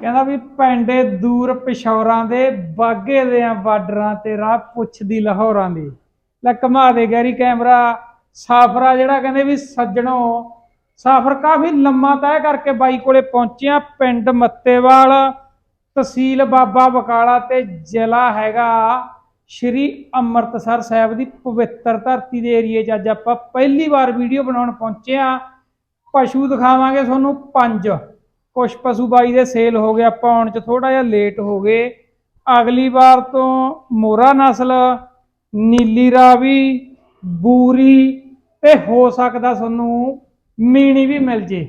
ਕਹਿੰਦਾ ਵੀ ਪੈਂਡੇ ਦੂਰ ਪਿਸ਼ੌਰਾਂ ਦੇ, ਬਾਗੇ ਦੇ ਆ ਬਾਰਡਰਾਂ ਤੇ ਰਾਹ ਪੁੱਛਦੀ ਲਾਹੌਰਾਂ ਦੀ। ਲੈ ਕਮਾ ਦੇ ਗੈਰੀ ਕੈਮਰਾ। ਸਾਫਰਾ ਜਿਹੜਾ ਕਹਿੰਦੇ ਵੀ ਸੱਜਣੋ, ਸਾਫਰ ਕਾਫੀ ਲੰਮਾ ਤੈਅ ਕਰਕੇ ਬਾਈ ਕੋਲੇ ਪਹੁੰਚਿਆ ਪਿੰਡ ਮੱਤੇਵਾਲ। ਤਹਿਸੀਲ ਬਾਬਾ ਬਕਾਲਾ ਤੇ ਜ਼ਿਲ੍ਹਾ ਹੈਗਾ ਸ਼੍ਰੀ ਅੰਮ੍ਰਿਤਸਰ ਸਾਹਿਬ ਦੀ ਪਵਿੱਤਰ ਧਰਤੀ ਦੇ ਏਰੀਏ 'ਚ। ਅੱਜ ਆਪਾਂ ਪਹਿਲੀ ਵਾਰ ਵੀਡੀਓ ਬਣਾਉਣ ਪਹੁੰਚੇ ਆ। ਪਸ਼ੂ ਦਿਖਾਵਾਂਗੇ ਤੁਹਾਨੂੰ ਪੰਜ। ਕੁਛ ਪਸ਼ੂ ਬਾਈ ਦੇ ਸੇਲ ਹੋ ਗਏ, ਆਪਾਂ ਆਉਣ 'ਚ ਥੋੜਾ ਜਿਹਾ ਲੇਟ ਹੋ ਗਏ। ਅਗਲੀ ਵਾਰ ਤੋਂ ਮੋਰਾ ਨਸਲ, ਨੀਲੀ ਰਾਵੀ, ਬੂਰੀ ਤੇ ਹੋ ਸਕਦਾ ਤੁਹਾਨੂੰ ਮੀਣੀ ਵੀ ਮਿਲ ਜੇ।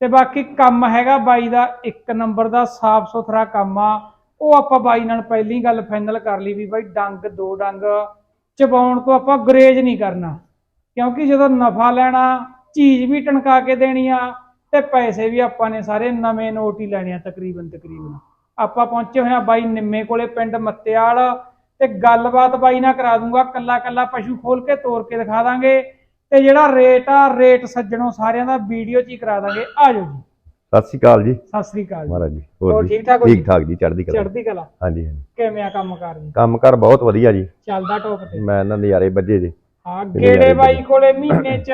ਤੇ ਬਾਕੀ ਕੰਮ ਹੈਗਾ ਬਾਈ ਦਾ, ਇੱਕ ਨੰਬਰ ਦਾ ਸਾਫ਼ ਸੁਥਰਾ ਕੰਮ ਆ। ਉਹ ਆਪਾਂ ਬਾਈ ਨਾਲ ਪਹਿਲੀ ਗੱਲ ਫਾਈਨਲ ਕਰ ਲਈ ਵੀ ਬਾਈ ਡੰਗ, ਦੋ ਡੰਗ ਚਬਾਉਣ ਤੋਂ ਆਪਾਂ ਗਰੇਜ ਨਹੀਂ ਕਰਨਾ। ਕਿਉਂਕਿ ਜਦੋਂ ਨਫਾ ਲੈਣਾ, ਚੀਜ਼ ਵੀ ਟਣਕਾ ਕੇ ਦੇਣੀ ਆ ਤੇ ਪੈਸੇ ਵੀ ਆਪਾਂ ਨੇ ਸਾਰੇ ਨਵੇਂ ਨੋਟ ਹੀ ਲੈਣੇ ਆ ਤਕਰੀਬਨ ਤਕਰੀਬਨ। ਆਪਾਂ ਪਹੁੰਚੇ ਹੋਏ ਆ ਬਾਈ ਨਿੰਮੇ ਕੋਲੇ ਪਿੰਡ ਮੱਤਿਆਲ ਤੇ ਗੱਲਬਾਤ ਬਾਈ ਨਾਲ ਕਰਾ ਦੂੰਗਾ ਕੱਲਾ ਕੱਲਾ ਪਸ਼ੂ ਖੋਲ ਕੇ ਤੋੜ ਕੇ ਦਿਖਾ ਦਾਂਗੇ ਤੇ ਜਿਹੜਾ ਰੇਟ ਆ ਰੇਟ ਸੱਜਣੋਂ ਸਾਰਿਆਂ ਦਾ ਵੀਡੀਓ 'ਚ ਹੀ ਕਰਾ ਦਾਂਗੇ। ਆ ਜਾਓ ਜੀ। ਸਤਿ ਸ਼੍ਰੀ ਅਕਾਲ ਜੀ। ਸਤਿ ਸ੍ਰੀ ਅਕਾਲ ਮਹਾਰਾਜ ਜੀ ਹੋਰ? ਠੀਕ ਠਾਕ? ਠੀਕ ਠਾਕ ਜੀ? ਚੜ੍ਹਦੀ ਕਲਾ। ਚੜ੍ਹਦੀ ਕਲਾ। ਹਾਂਜੀ ਹਾਂਜੀ। ਕਿਵੇਂ ਆ ਕੰਮ ਕਰ ਜੀ? ਕੰਮ ਕਰ ਬਹੁਤ ਵਧੀਆ ਜੀ। ਚੱਲਦਾ ਟੋਪ ਤੇ। ਮੈਂ ਇਹਨਾਂ ਨਜ਼ਾਰੇ ਵੱਜੇ ਜੀ। ਹਾਂ ਗੇੜੇ ਬਾਈ ਕੋਲੇ ਮਹੀਨੇ 'ਚ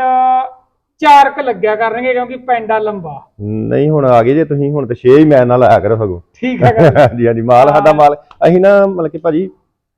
ਚਾਰ ਕ ਲੱਗਿਆ ਕਰਨਗੇ ਕਿਉਂਕਿ ਪੈਂਡਾ ਲੰਬਾ। ਨਹੀਂ ਹੁਣ ਆ ਗਏ ਜੇ ਤੁਸੀਂ ਹੁਣ ਤੇ 6 ਹੀ ਮੈਂ ਨਾਲ ਆਇਆ ਕਰੋ ਸਗੋ। ਠੀਕ ਹੈ ਹਾਂਜੀ ਹਾਂਜੀ ਮਾਲ ਸਾਡਾ ਮਾਲ। ਅਸੀਂ ਨਾ ਮਤਲਬ ਕਿ ਭਾਜੀ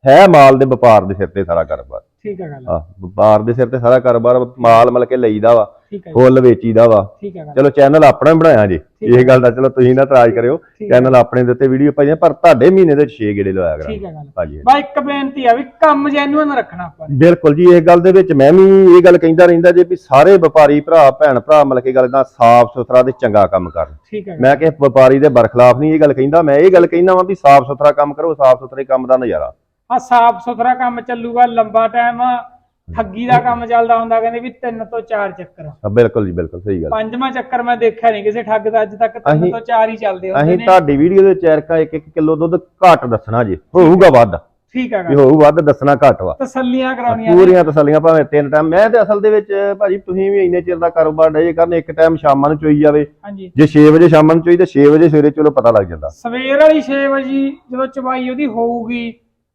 ਹੈ ਮਾਲ ਦੇ ਵਪਾਰ ਦੇ ਸਿਰ ਤੇ ਸਾਰਾ ਕਾਰੋਬਾਰ। ਠੀਕ ਹੈ ਗੱਲ। ਆ ਵਪਾਰ ਦੇ ਸਿਰ ਤੇ ਸਾਰਾ ਕਾਰੋਬਾਰ ਮਾਲ ਮਤਲਬ ਕਿ ਲਈਦਾ ਵਾ ਠੀਕ ਹੈ ਫੁੱਲ ਵੇਚੀਦਾ ਵਾ। ਠੀਕ ਹੈ ਗੱਲ। ਚਲੋ ਚੈਨਲ ਆਪਣਾ ਹੀ ਬਣਾਇਆ ਜੀ। ਇਹ ਗੱਲ ਦਾ ਚਲੋ ਤੁਸੀਂ ਨਾ ਇਤਰਾਜ਼ ਕਰਿਓ। ਚੈਨਲ ਆਪਣੇ ਦੇ ਉੱਤੇ ਵੀਡੀਓ ਪਾਈਆਂ ਪਰ ਤੁਹਾਡੇ ਮਹੀਨੇ ਦੇ 6 ਗੇੜੇ ਲਵਾਇਆ ਕਰਾਂ ਠੀਕ ਹੈ ਗੱਲ। ਹਾਂਜੀ ਬਾਈ ਇੱਕ ਬੇਨਤੀ ਆ ਵੀ ਕੰਮ ਜੈਨੂਅਨ ਰੱਖਣਾ ਆਪਾਂ ਬਿਲਕੁਲ ਜੀ ਇਸ ਗੱਲ ਦੇ ਵਿੱਚ ਮੈਂ ਵੀ ਇਹ ਗੱਲ ਕਹਿੰਦਾ ਰਹਿੰਦਾ ਜੇ ਵੀ ਸਾਰੇ ਵਪਾਰੀ ਭਰਾ ਭੈਣ ਭਰਾ ਮਤਲਬ ਕਿ ਗੱਲ ਦਾ ਸਾਫ਼ ਸੁਥਰਾ ਤੇ ਚੰਗਾ ਕੰਮ ਕਰਨ। ਠੀਕ ਹੈ ਮੈਂ ਕਿ ਵਪਾਰੀ ਦੇ ਬਰਖਲਾਫ ਨਹੀਂ ਇਹ ਗੱਲ ਕਹਿੰਦਾ ਮੈਂ ਇਹ ਗੱਲ ਕਹਿੰਦਾ ਵਾਂ ਵੀ ਸਾਫ਼ ਸੁਥਰਾ ਕੰਮ ਕਰੋ ਸਾਫ਼ ਸੁਥਰੇ ਕੰਮ ਦਾ ਨਜ਼ਾਰਾ। ਆ ਸਾਫ਼ ਸੁਥਰਾ ਕੰਮ ਚੱਲੂਗਾ ਲੰਬਾ ਟਾਈਮ ਠੱਗੀ ਦਾ ਕੰਮ ਚੱਲਦਾ ਹੁੰਦਾ ਕਹਿੰਦੇ ਵੀ ਤਿੰਨ ਤੋਂ ਚਾਰ ਚੱਕਰ। ਆ, ਬਿਲਕੁਲ ਜੀ ਬਿਲਕੁਲ ਸਹੀ ਗੱਲ। ਪੰਜਵਾਂ ਚੱਕਰ ਮੈਂ ਦੇਖਿਆ ਨਹੀਂ ਕਿਸੇ ਠੱਗ ਦਾ ਅੱਜ ਤੱਕ ਤਿੰਨ ਅਸੀਂ- ਤੋਂ ਚਾਰ ਹੀ ਚੱਲਦੇ ਹੁੰਦੇ ਅਸੀਂ ਨੇ। ਤੁਹਾਡੀ ਵੀਡੀਓ ਦੇ ਚੈਰਕਾ 1-1 ਕਿਲੋ ਦੁੱਧ ਘੱਟ ਦੱਸਣਾ ਜੀ ਹੋਊਗਾ ਵੱਧ। ਠੀਕ ਹੈ ਵੀ ਗੱਲ ਹੋਊ ਵੱਧ ਦੱਸਣਾ ਘੱਟ ਵਾ। ਤਸੱਲੀਆਂ ਕਰਾਉਣੀਆਂ ਨੇ। ਪੂਰੀਆਂ ਤਸੱਲੀਆਂ ਭਾਵੇਂ ਤਿੰਨ ਟਾਈਮ ਮੈਂ ਤੇ ਅਸਲ ਦੇ ਵਿੱਚ ਭਾਜੀ ਤੁਸੀਂ ਵੀ ਇੰਨੇ ਚਿਰ ਦਾ ਕਾਰੋਬਾਰ ਡੇ ਕਰਨ ਇੱਕ ਟਾਈਮ ਸ਼ਾਮਾਂ ਨੂੰ ਚੋਈ ਜਾਵੇ ਹਾਂਜੀ। ਜੇ 6 ਵਜੇ ਸ਼ਾਮਾਂ ਨੂੰ ਚੋਈ ਤੇ 6 ਵਜੇ ਸਵੇਰੇ ਚਲੋ ਪਤਾ ਲੱਗ ਜਾਂਦਾ। ਸਵੇਰ ਵਾਲੀ 6 ਵਜੇ ਜਦੋਂ ਚਵਾਈ ਉਹਦੀ ਹੋਊਗੀ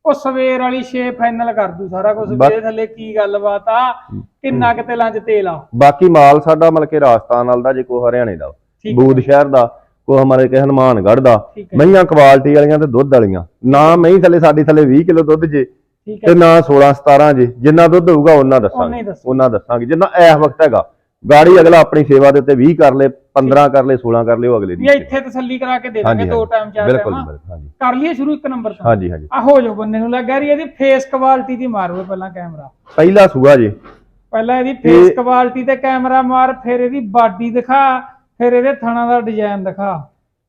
ਉਹ ਸਵੇਰ ਵਾਲੀ 6 ਫਾਈਨਲ ਕਰ ਦੂ ਸਾਰਾ ਕੁਝ। ਮੇਰੇ ਥੱਲੇ ਕੀ ਗੱਲਬਾਤ ਆ ਕਿੰਨਾ ਕੁ ਤੇਲਾਂ 'ਚ ਤੇਲ ਆ? ਬਾਕੀ ਮਾਲ ਸਾਡਾ ਮਤਲਬ ਕਿ ਰਾਜਸਥਾਨ ਵਾਲ ਦਾ ਜੇ ਕੋ ਹਰਿਆਣੇ ਦਾ ਠੀਕ ਬੂਦ ਸ਼ਹਿਰ ਦਾ ਕੋ ਹਮਾਰੇ ਕੇ ਹਨੂਮਾਨਗੜ੍ਹ ਦਾ ਠੀਕ ਹੈ ਮਈਆਂ ਕੁਆਲਿਟੀ ਵਾਲੀਆਂ ਤੇ ਦੁੱਧ ਵਾਲੀਆਂ। ਨਾ ਮਹੀਂ ਥੱਲੇ ਸਾਡੀ ਥੱਲੇ 20 ਕਿਲੋ ਦੁੱਧ ਜੇ ਠੀਕ ਤੇ ਨਾ 16 17 ਜੇ ਜਿੰਨਾ ਦੁੱਧ ਹੋਊਗਾ ਉਹਨਾਂ ਉਹਨੇ ਦੱਸਾਂਗੇ। ਦੱਸੋ। ਉਹਨਾਂ ਦੱਸਾਂਗੇ ਜਿੰਨਾ ਇਸ ਵਕਤ ਹੈਗਾ। ਗਾੜੀ ਅਗਲਾ ਆਪਣੀ ਸੇਵਾ ਦੇ ਉੱਤੇ 20 ਕਰ ਲੇ 15 ਕਰ ਲੇ 16 ਕਰ ਲੇ ਉਹ ਅਗਲੇ ਦੀ ਇੱਥੇ ਤਸੱਲੀ ਕਰਾ ਕੇ ਦੇ ਦਾਂਗੇ ਦੋ। ਟਾਈਮ ਚਾਰ ਬਿਲਕੁਲ ਬਿਲਕੁਲ ਹਾਂਜੀ। ਕਰ ਲਈਏ ਸ਼ੁਰੂ ਇੱਕ ਨੰਬਰ ਤੋਂ ਹਾਂਜੀ ਹਾਂਜੀ। ਆ ਹੋ ਜਾਓ ਬੰਦੇ ਨੂੰ ਲੱਗਾ ਰਹੀ ਇਹਦੀ ਫੇਸ ਕੁਆਲਿਟੀ ਦੀ ਮਾਰੋ ਪਹਿਲਾਂ ਕੈਮਰਾ ਪਹਿਲਾ ਸੂਆ ਜੀ। ਪਹਿਲਾਂ ਇਹਦੀ ਫੇਸ ਇਹ- ਕੁਆਲਿਟੀ ਤੇ ਕੈਮਰਾ ਮਾਰ ਫਿਰ ਇਹਦੀ ਬਾਡੀ ਦਿਖਾ ਫਿਰ ਇਹਦੇ ਥਣਾ ਦਾ ਡਿਜ਼ਾਈਨ ਦਿਖਾ।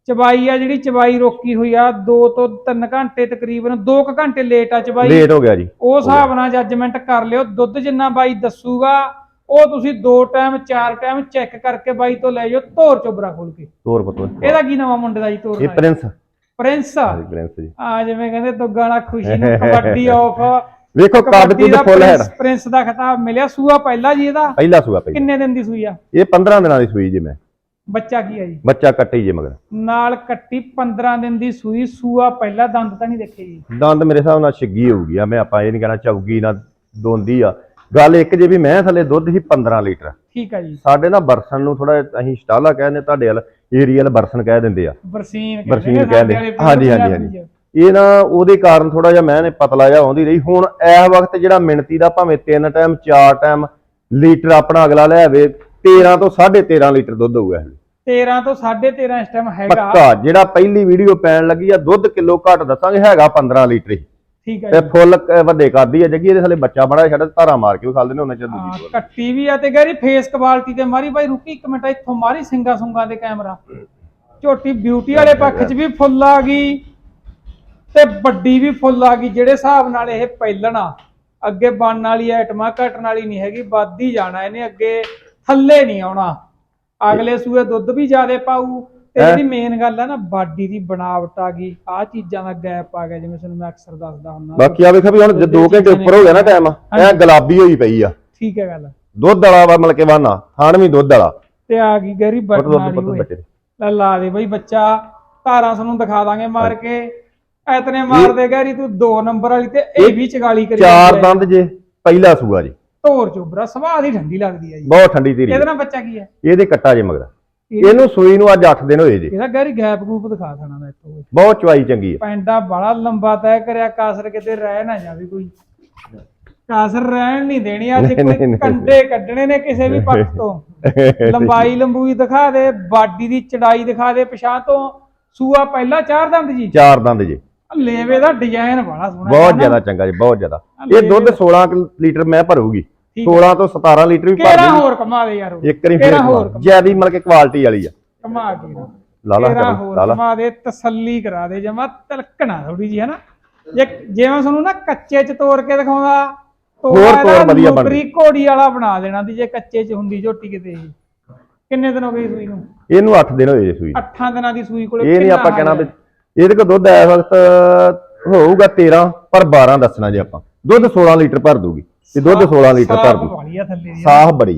ਚਬਾਈ ਆ ਜਿਹੜੀ ਚਬਾਈ ਰੋਕੀ ਹੋਈ ਆ 2 ਤੋਂ 3 ਘੰਟੇ ਤਕਰੀਬਨ 2 ਕੁ ਘੰਟੇ ਲੇਟ ਆ ਚਬਾਈ। ਲੇਟ ਹੋ ਗਿਆ ਜੀ। ਉਹ ਹਿਸਾਬ ਨਾਲ ਜੱਜਮੈਂਟ ਕਰ ਲਿਓ ਦੁੱਧ ਜਿੰਨਾ ਬਾਈ ਦੱਸੂਗਾ ਉਹ ਤੁਸੀਂ ਦੋ ਟਾਈਮ ਚਾਰ ਟਾਈਮ ਚੈੱਕ ਕਰਕੇ ਬਾਈ ਤੋਂ ਲੈ ਜਾਓ ਧੋਰ ਚੋਬਰਾ ਖੋਲ ਕੇ। ਤੋਰ ਪਤੋ ਇਹਦਾ ਕੀ ਨਾਮ ਮੁੰਡੇ ਦਾ ਜੀ ਧੋਰ ਇਹ ਪ੍ਰਿੰਸ। ਪ੍ਰਿੰਸ? ਹਾਂਜੀ ਪ੍ਰਿੰਸ ਜੀ। ਆ ਜਿਵੇਂ ਕਹਿੰਦੇ ਦੁੱਗਾ ਨਾਲ ਖੁਸ਼ੀ ਨੂੰ ਕਬੱਡੀ ਆਫ ਵੇਖੋ ਕੱਦ ਕੁੱਦ ਫੁੱਲ ਹੈਡ ਪ੍ਰਿੰਸ ਦਾ ਖਿਤਾਬ ਮਿਲਿਆ ਸੂਆ ਪਹਿਲਾ ਜੀ ਇਹਦਾ? ਪਹਿਲਾ ਸੂਆ ਪਹਿਲਾ। ਕਿੰਨੇ ਦਿਨ ਦੀ ਸੂਈ ਆ? ਇਹ 15 ਦਿਨਾਂ ਦੀ ਸੂਈ ਜੀ ਮੈਂ। ਬੱਚਾ ਕੀ ਆ ਜੀ? ਬੱਚਾ ਕੱਟੀ ਜੇ ਮਗਰ। ਨਾਲ ਕੱਟੀ 15 ਦਿਨ ਦੀ ਸੂਈ ਸੂਆ ਪਹਿਲਾ ਦੰਦ ਤਾਂ ਨਹੀਂ ਦੇਖੇ ਜੀ? ਦੰਦ ਮੇਰੇ ਹਿਸਾਬ ਨਾਲ ਛਿੱਗੀ ਹੋਊਗੀ। ਆ ਮੈਂ ਆਪਾਂ ਇਹ ਨਹੀਂ ਕਹਿਣਾ ਚੌਗੀ ਨਾ ਦੋਂਦੀ ਆ। ਗੱਲ ਇੱਕ ਜੇ ਵੀ ਮੈਂ ਥੱਲੇ ਦੁੱਧ ਸੀ 15 ਲੀਟਰ। ਠੀਕ ਆ ਜੀ। ਸਾਡੇ ਨਾ ਬਰਸਨ ਨੂੰ ਥੋੜਾ ਅਸੀਂ ਸਟਾਲਾ ਕਹਿੰਦੇ ਤੁਹਾਡੇ ਵਾਲ ਏਰੀਅਲ ਬਰਸਨ ਕਹਿ ਦਿੰਦੇ ਆ। ਬਰਸੀਨ ਕਹਿੰਦੇ ਬਰਸੀਨ ਕਹਿੰਦੇ। ਹਾਂਜੀ, ਹਾਂਜੀ, ਚ। ਇਹ ਨਾ ਉਹਦੇ ਕਾਰਨ ਥੋੜਾ ਜਿਹਾ ਮੈਂ ਨੇ ਪਤਲਾ ਜਿਹਾ ਆਉਂਦੀ ਰਹੀ। ਹੁਣ ਇਸ ਵਕਤ ਜਿਹੜਾ ਮਿਣਤੀ ਦਾ ਭਾਵੇਂ ਤਿੰਨ ਟਾਈਮ ਚਾਰ ਟਾਈਮ ਲੀਟਰ ਆਪਣਾ ਅਗਲਾ ਲੈ ਆਵੇ 13 ਤੋਂ 13.5 ਲੀਟਰ ਦੁੱਧ ਹੋਊਗਾ ਇਹ। 13 ਤੋਂ 13.5 ਇਸ ਟਾਈਮ ਹੈਗਾ। ਪੱਕਾ। ਜਿਹੜਾ ਪਹਿਲੀ ਵੀਡੀਓ ਪੈਣ ਲੱਗੀ ਆ ਦੁੱਧ ਕਿਲੋ ਘੱਟ ਦੱਸਾਂਗੇ ਹੈਗਾ 15 ਲੀਟਰ ਹੀ। ਠੀਕ ਤੇ ਜੀ। ਫੁੱਲ ਕ- ਵੱਡੇ ਕਰਦੀ ਆ ਜੱਗੀ ਇਹਦੇ ਥੱਲੇ ਬੱਚਾ ਬੜਾ ਛੱਡ ਧਾਰਾ ਮਾਰ ਕੇ ਉਹ ਖਾਲਦੇ ਨੇ ਉਹਨਾਂ ਚ ਹਾਂ, ਦੂਜੀ ਬੋਲ ਕੱਟੀ ਵੀ ਆ ਤੇ ਗੈਰੀ ਫੇਸ ਕੁਆਲਿਟੀ ਤੇ ਮਾਰੀ। ਬਾਈ ਰੁਕੀ ਇੱਕ ਮਿੰਟ ਇੱਥੋਂ ਮਾਰੀ ਸਿੰਗਾ ਸੁੰਗਾ ਦੇ ਕੈਮਰਾ। ਝੋਟੀ ਬਿਊਟੀ ਵਾਲੇ ਪੱਖ 'ਚ ਵੀ ਫੁੱਲ ਆ ਗਈ ਤੇ ਵੱਡੀ ਵੀ ਫੁੱਲ ਆ ਗਈ ਜਿਹੜੇ ਹਿਸਾਬ ਨਾਲ ਇਹ ਪਹਿਲਣਾ। ਅੱਗੇ ਬਣਨ ਵਾਲੀ ਆਈਟਮਾਂ ਘਟਣ ਵਾਲੀ ਨਹੀਂ ਹੈਗੀ ਵੱਧ ਹੀ ਜਾਣਾ ਇਹਨੇ ਅੱਗੇ ਥੱਲੇ ਨਹੀਂ ਆਉਣਾ। ਅਗਲੇ ਸੂਏ ਦੁੱਧ ਵੀ ਜ਼ਿਆਦੇ ਪਾਊ ਤੇ ਹੈਂ? ਜਿਹੜੀ ਮੇਨ ਗੱਲ ਹੈ ਨਾ ਬਾਡੀ ਦੀ ਬਣਾਵਟ ਆ ਗਈ ਆ ਚੀਜ਼ਾਂ ਦਾ ਗੈਪ ਆ ਗਿਆ ਜਿਵੇਂ ਤੁਹਾਨੂੰ ਮੈਂ ਅਕਸਰ ਦੱਸਦਾ ਹੁੰਦਾ। ਬਾਕੀ ਆ ਵੇਖੋ ਵੀ ਹੁਣ ਜੇ 2 ਘੰਟੇ ਉੱਪਰ ਹੋ ਗਿਆ ਨਾ ਟਾਈਮ ਐ ਗੁਲਾਬੀ ਹੋਈ ਪਈ ਆ। ਠੀਕ ਹੈ ਗੱਲ। ਦੁੱਧ ਵਾਲਾ ਵਾ ਮਤਲਬ ਕਿ ਵਾਨਾ ਖਾਣ ਵੀ ਦੁੱਧ ਵਾਲਾ। ਤੇ ਆ ਗਈ ਗੈਰੀ ਬਟਨ ਦੁੱਧ ਵਾਲੀ ਪੁੱਤ ਹੋਏ ਬੱਚੇ ਦੇ। ਲੈ ਲਾ ਦੇ ਬਈ ਬੱਚਾ ਧਾਰਾਂ ਤੁਹਾਨੂੰ ਦਿਖਾ ਦਾਂਗੇ ਮਾਰ ਕੇ। ਐਤਨੇ ਮਾਰ ਦੇ ਗੈਰੀ ਤੂੰ 2 ਨੰਬਰ ਵਾਲੀ ਤੇ ਇਹ ਵੀ ਚਗਾਲੀ ਕਰੀ ਚਾਰ। ਦੰਦ ਜੇ ਪਹਿਲਾ ਸੂਆ ਜੀ। ਧੋਰ ਚੋਬਰਾ ਸਵਾਦ ਹੀ ਠੰਡੀ ਲੱਗਦੀ ਹੈ ਜੀ। ਬਹੁਤ ਠੰਡੀ ਧੀਰੀ। ਇਹਦੇ ਨਾਲ ਬੱਚਾ ਕੀ ਹੈ ਇਹਦੇ ਕੱਟਾ ਜੇ ਮਗਰ। ਇਹਨੂੰ ਸੂਈ ਨੂੰ ਅੱਜ 8 ਦਿਨ ਹੋਏ ਜੀ। ਇਹਦਾ ਗੈਰੀ ਗੈਪ ਗੂਪ ਦਿਖਾ ਦੇਣਾ ਦਾ ਇੱਥੋਂ। ਬਹੁਤ ਚਵਾਈ ਚੰਗੀ ਆ। ਪੈਂਡਾ ਬੜਾ ਲੰਬਾ ਤੈਅ ਕਰਿਆ ਕਾਸਰ ਕਿਤੇ ਰਹਿ ਨਾ ਜਾਵੇ ਕੋਈ। ਕਾਸਰ ਰਹਿਣ ਨਹੀਂ ਦੇਣੀ ਅੱਜ ਕੋਈ। ਕੰਡੇ ਕੱਢਣੇ ਨੇ ਕਿਸੇ ਵੀ ਪੱਖ ਤੋਂ। ਲੰਬਾਈ ਲੰਬੂਈ ਦਿਖਾ ਦੇ ਬਾਡੀ ਦੀ ਚੜਾਈ ਦਿਖਾ ਦੇ ਪਛਾਣ ਤੋਂ ਸੂਆ ਪਹਿਲਾ ਚਾਰ ਦੰਦ ਜੀ। ਚਾਰ ਦੰਦ ਜੇ। ਲੇਵੇ ਦਾ ਡਿਜ਼ਾਈਨ ਬੜਾ ਸੋਹਣਾ ਬਹੁਤ ਹੈ। ਜ਼ਿਆਦਾ ਚੰਗਾ ਜੀ ਬਹੁਤ ਜ਼ਿਆਦਾ। ਇਹ ਦੁੱਧ 16 ਕੁ ਲੀਟਰ ਮੈਂ ਭਰੂਗੀ। ਠੀਕ 16 ਤੋਂ 17 ਲੀਟਰ ਵੀ ਭਰ ਹੋਰ ਕਮਾ ਦੇ ਯਾਰ ਉਹ। ਇੱਕ ਵਾਰੀ ਫੇਰ ਹੋਰ ਕਮਾ। ਜਿਆਦੀ ਮਤਲਬ ਕਿ ਕੁਆਲਿਟੀ ਵਾਲੀ ਆ। ਕਮਾ ਕੇ ਲਾ ਲਾ ਕਿਹੜਾ ਕਰੋ, ਹੋਰ ਲਾ ਲਾ। ਕਮਾ ਦੇ? ਤਸੱਲੀ ਕਰਾ ਦੇ ਜਮਾ ਤਲਕਣਾ ਥੋੜੀ ਜੀ ਹੈ ਨਾ? ਜੇ ਜਿਵੇਂ ਤੁਹਾਨੂੰ ਨਾ ਕੱਚੇ ਚ ਤੋੜ ਕੇ ਦਿਖਾਉਂਦਾ ਤੋੜਾ ਹੋਰ ਤੋੜ ਇਹਦਾ ਵਧੀਆ ਬਣ ਨੌਕਰੀ ਘੋੜੀ ਵਾਲਾ ਬਣਾ ਦੇਣਾ ਦੀ ਜੇ ਕੱਚੇ ਚ ਹੁੰਦੀ ਝੋਟੀ ਕਿਤੇ ਇਹ। ਕਿੰਨੇ ਦਿਨ ਹੋ ਗਏ ਸੂਈ ਨੂੰ? ਇਹਨੂੰ 8 ਦਿਨ ਹੋਏ ਜੀ ਸੂਈ ਨੂੰ। 8 ਦਿਨਾਂ ਦੀ ਸੂਈ ਕੋਲੇ ਇਹ ਨਹੀਂ ਕਿੰਨਾ ਆਪਾਂ ਕਹਿਣਾ ਵੀ ਹੈ? ਇਹਦੇ ਕੋਲ ਦੁੱਧ ਇਸ ਵਕਤ ਹੋਊਗਾ 13 ਪਰ 12 ਦੱਸਣਾ ਜੇ ਆਪਾਂ। ਦੁੱਧ 16 ਲੀਟਰ ਭਰ ਦੂਗੀ ਤੇ ਦੁੱਧ 16 ਲੀਟਰ ਭਰ ਦੂ ਵਾਲੀ ਆ ਥੱਲੇ ਦੀ। ਸਾਫ਼ ਬੜੀ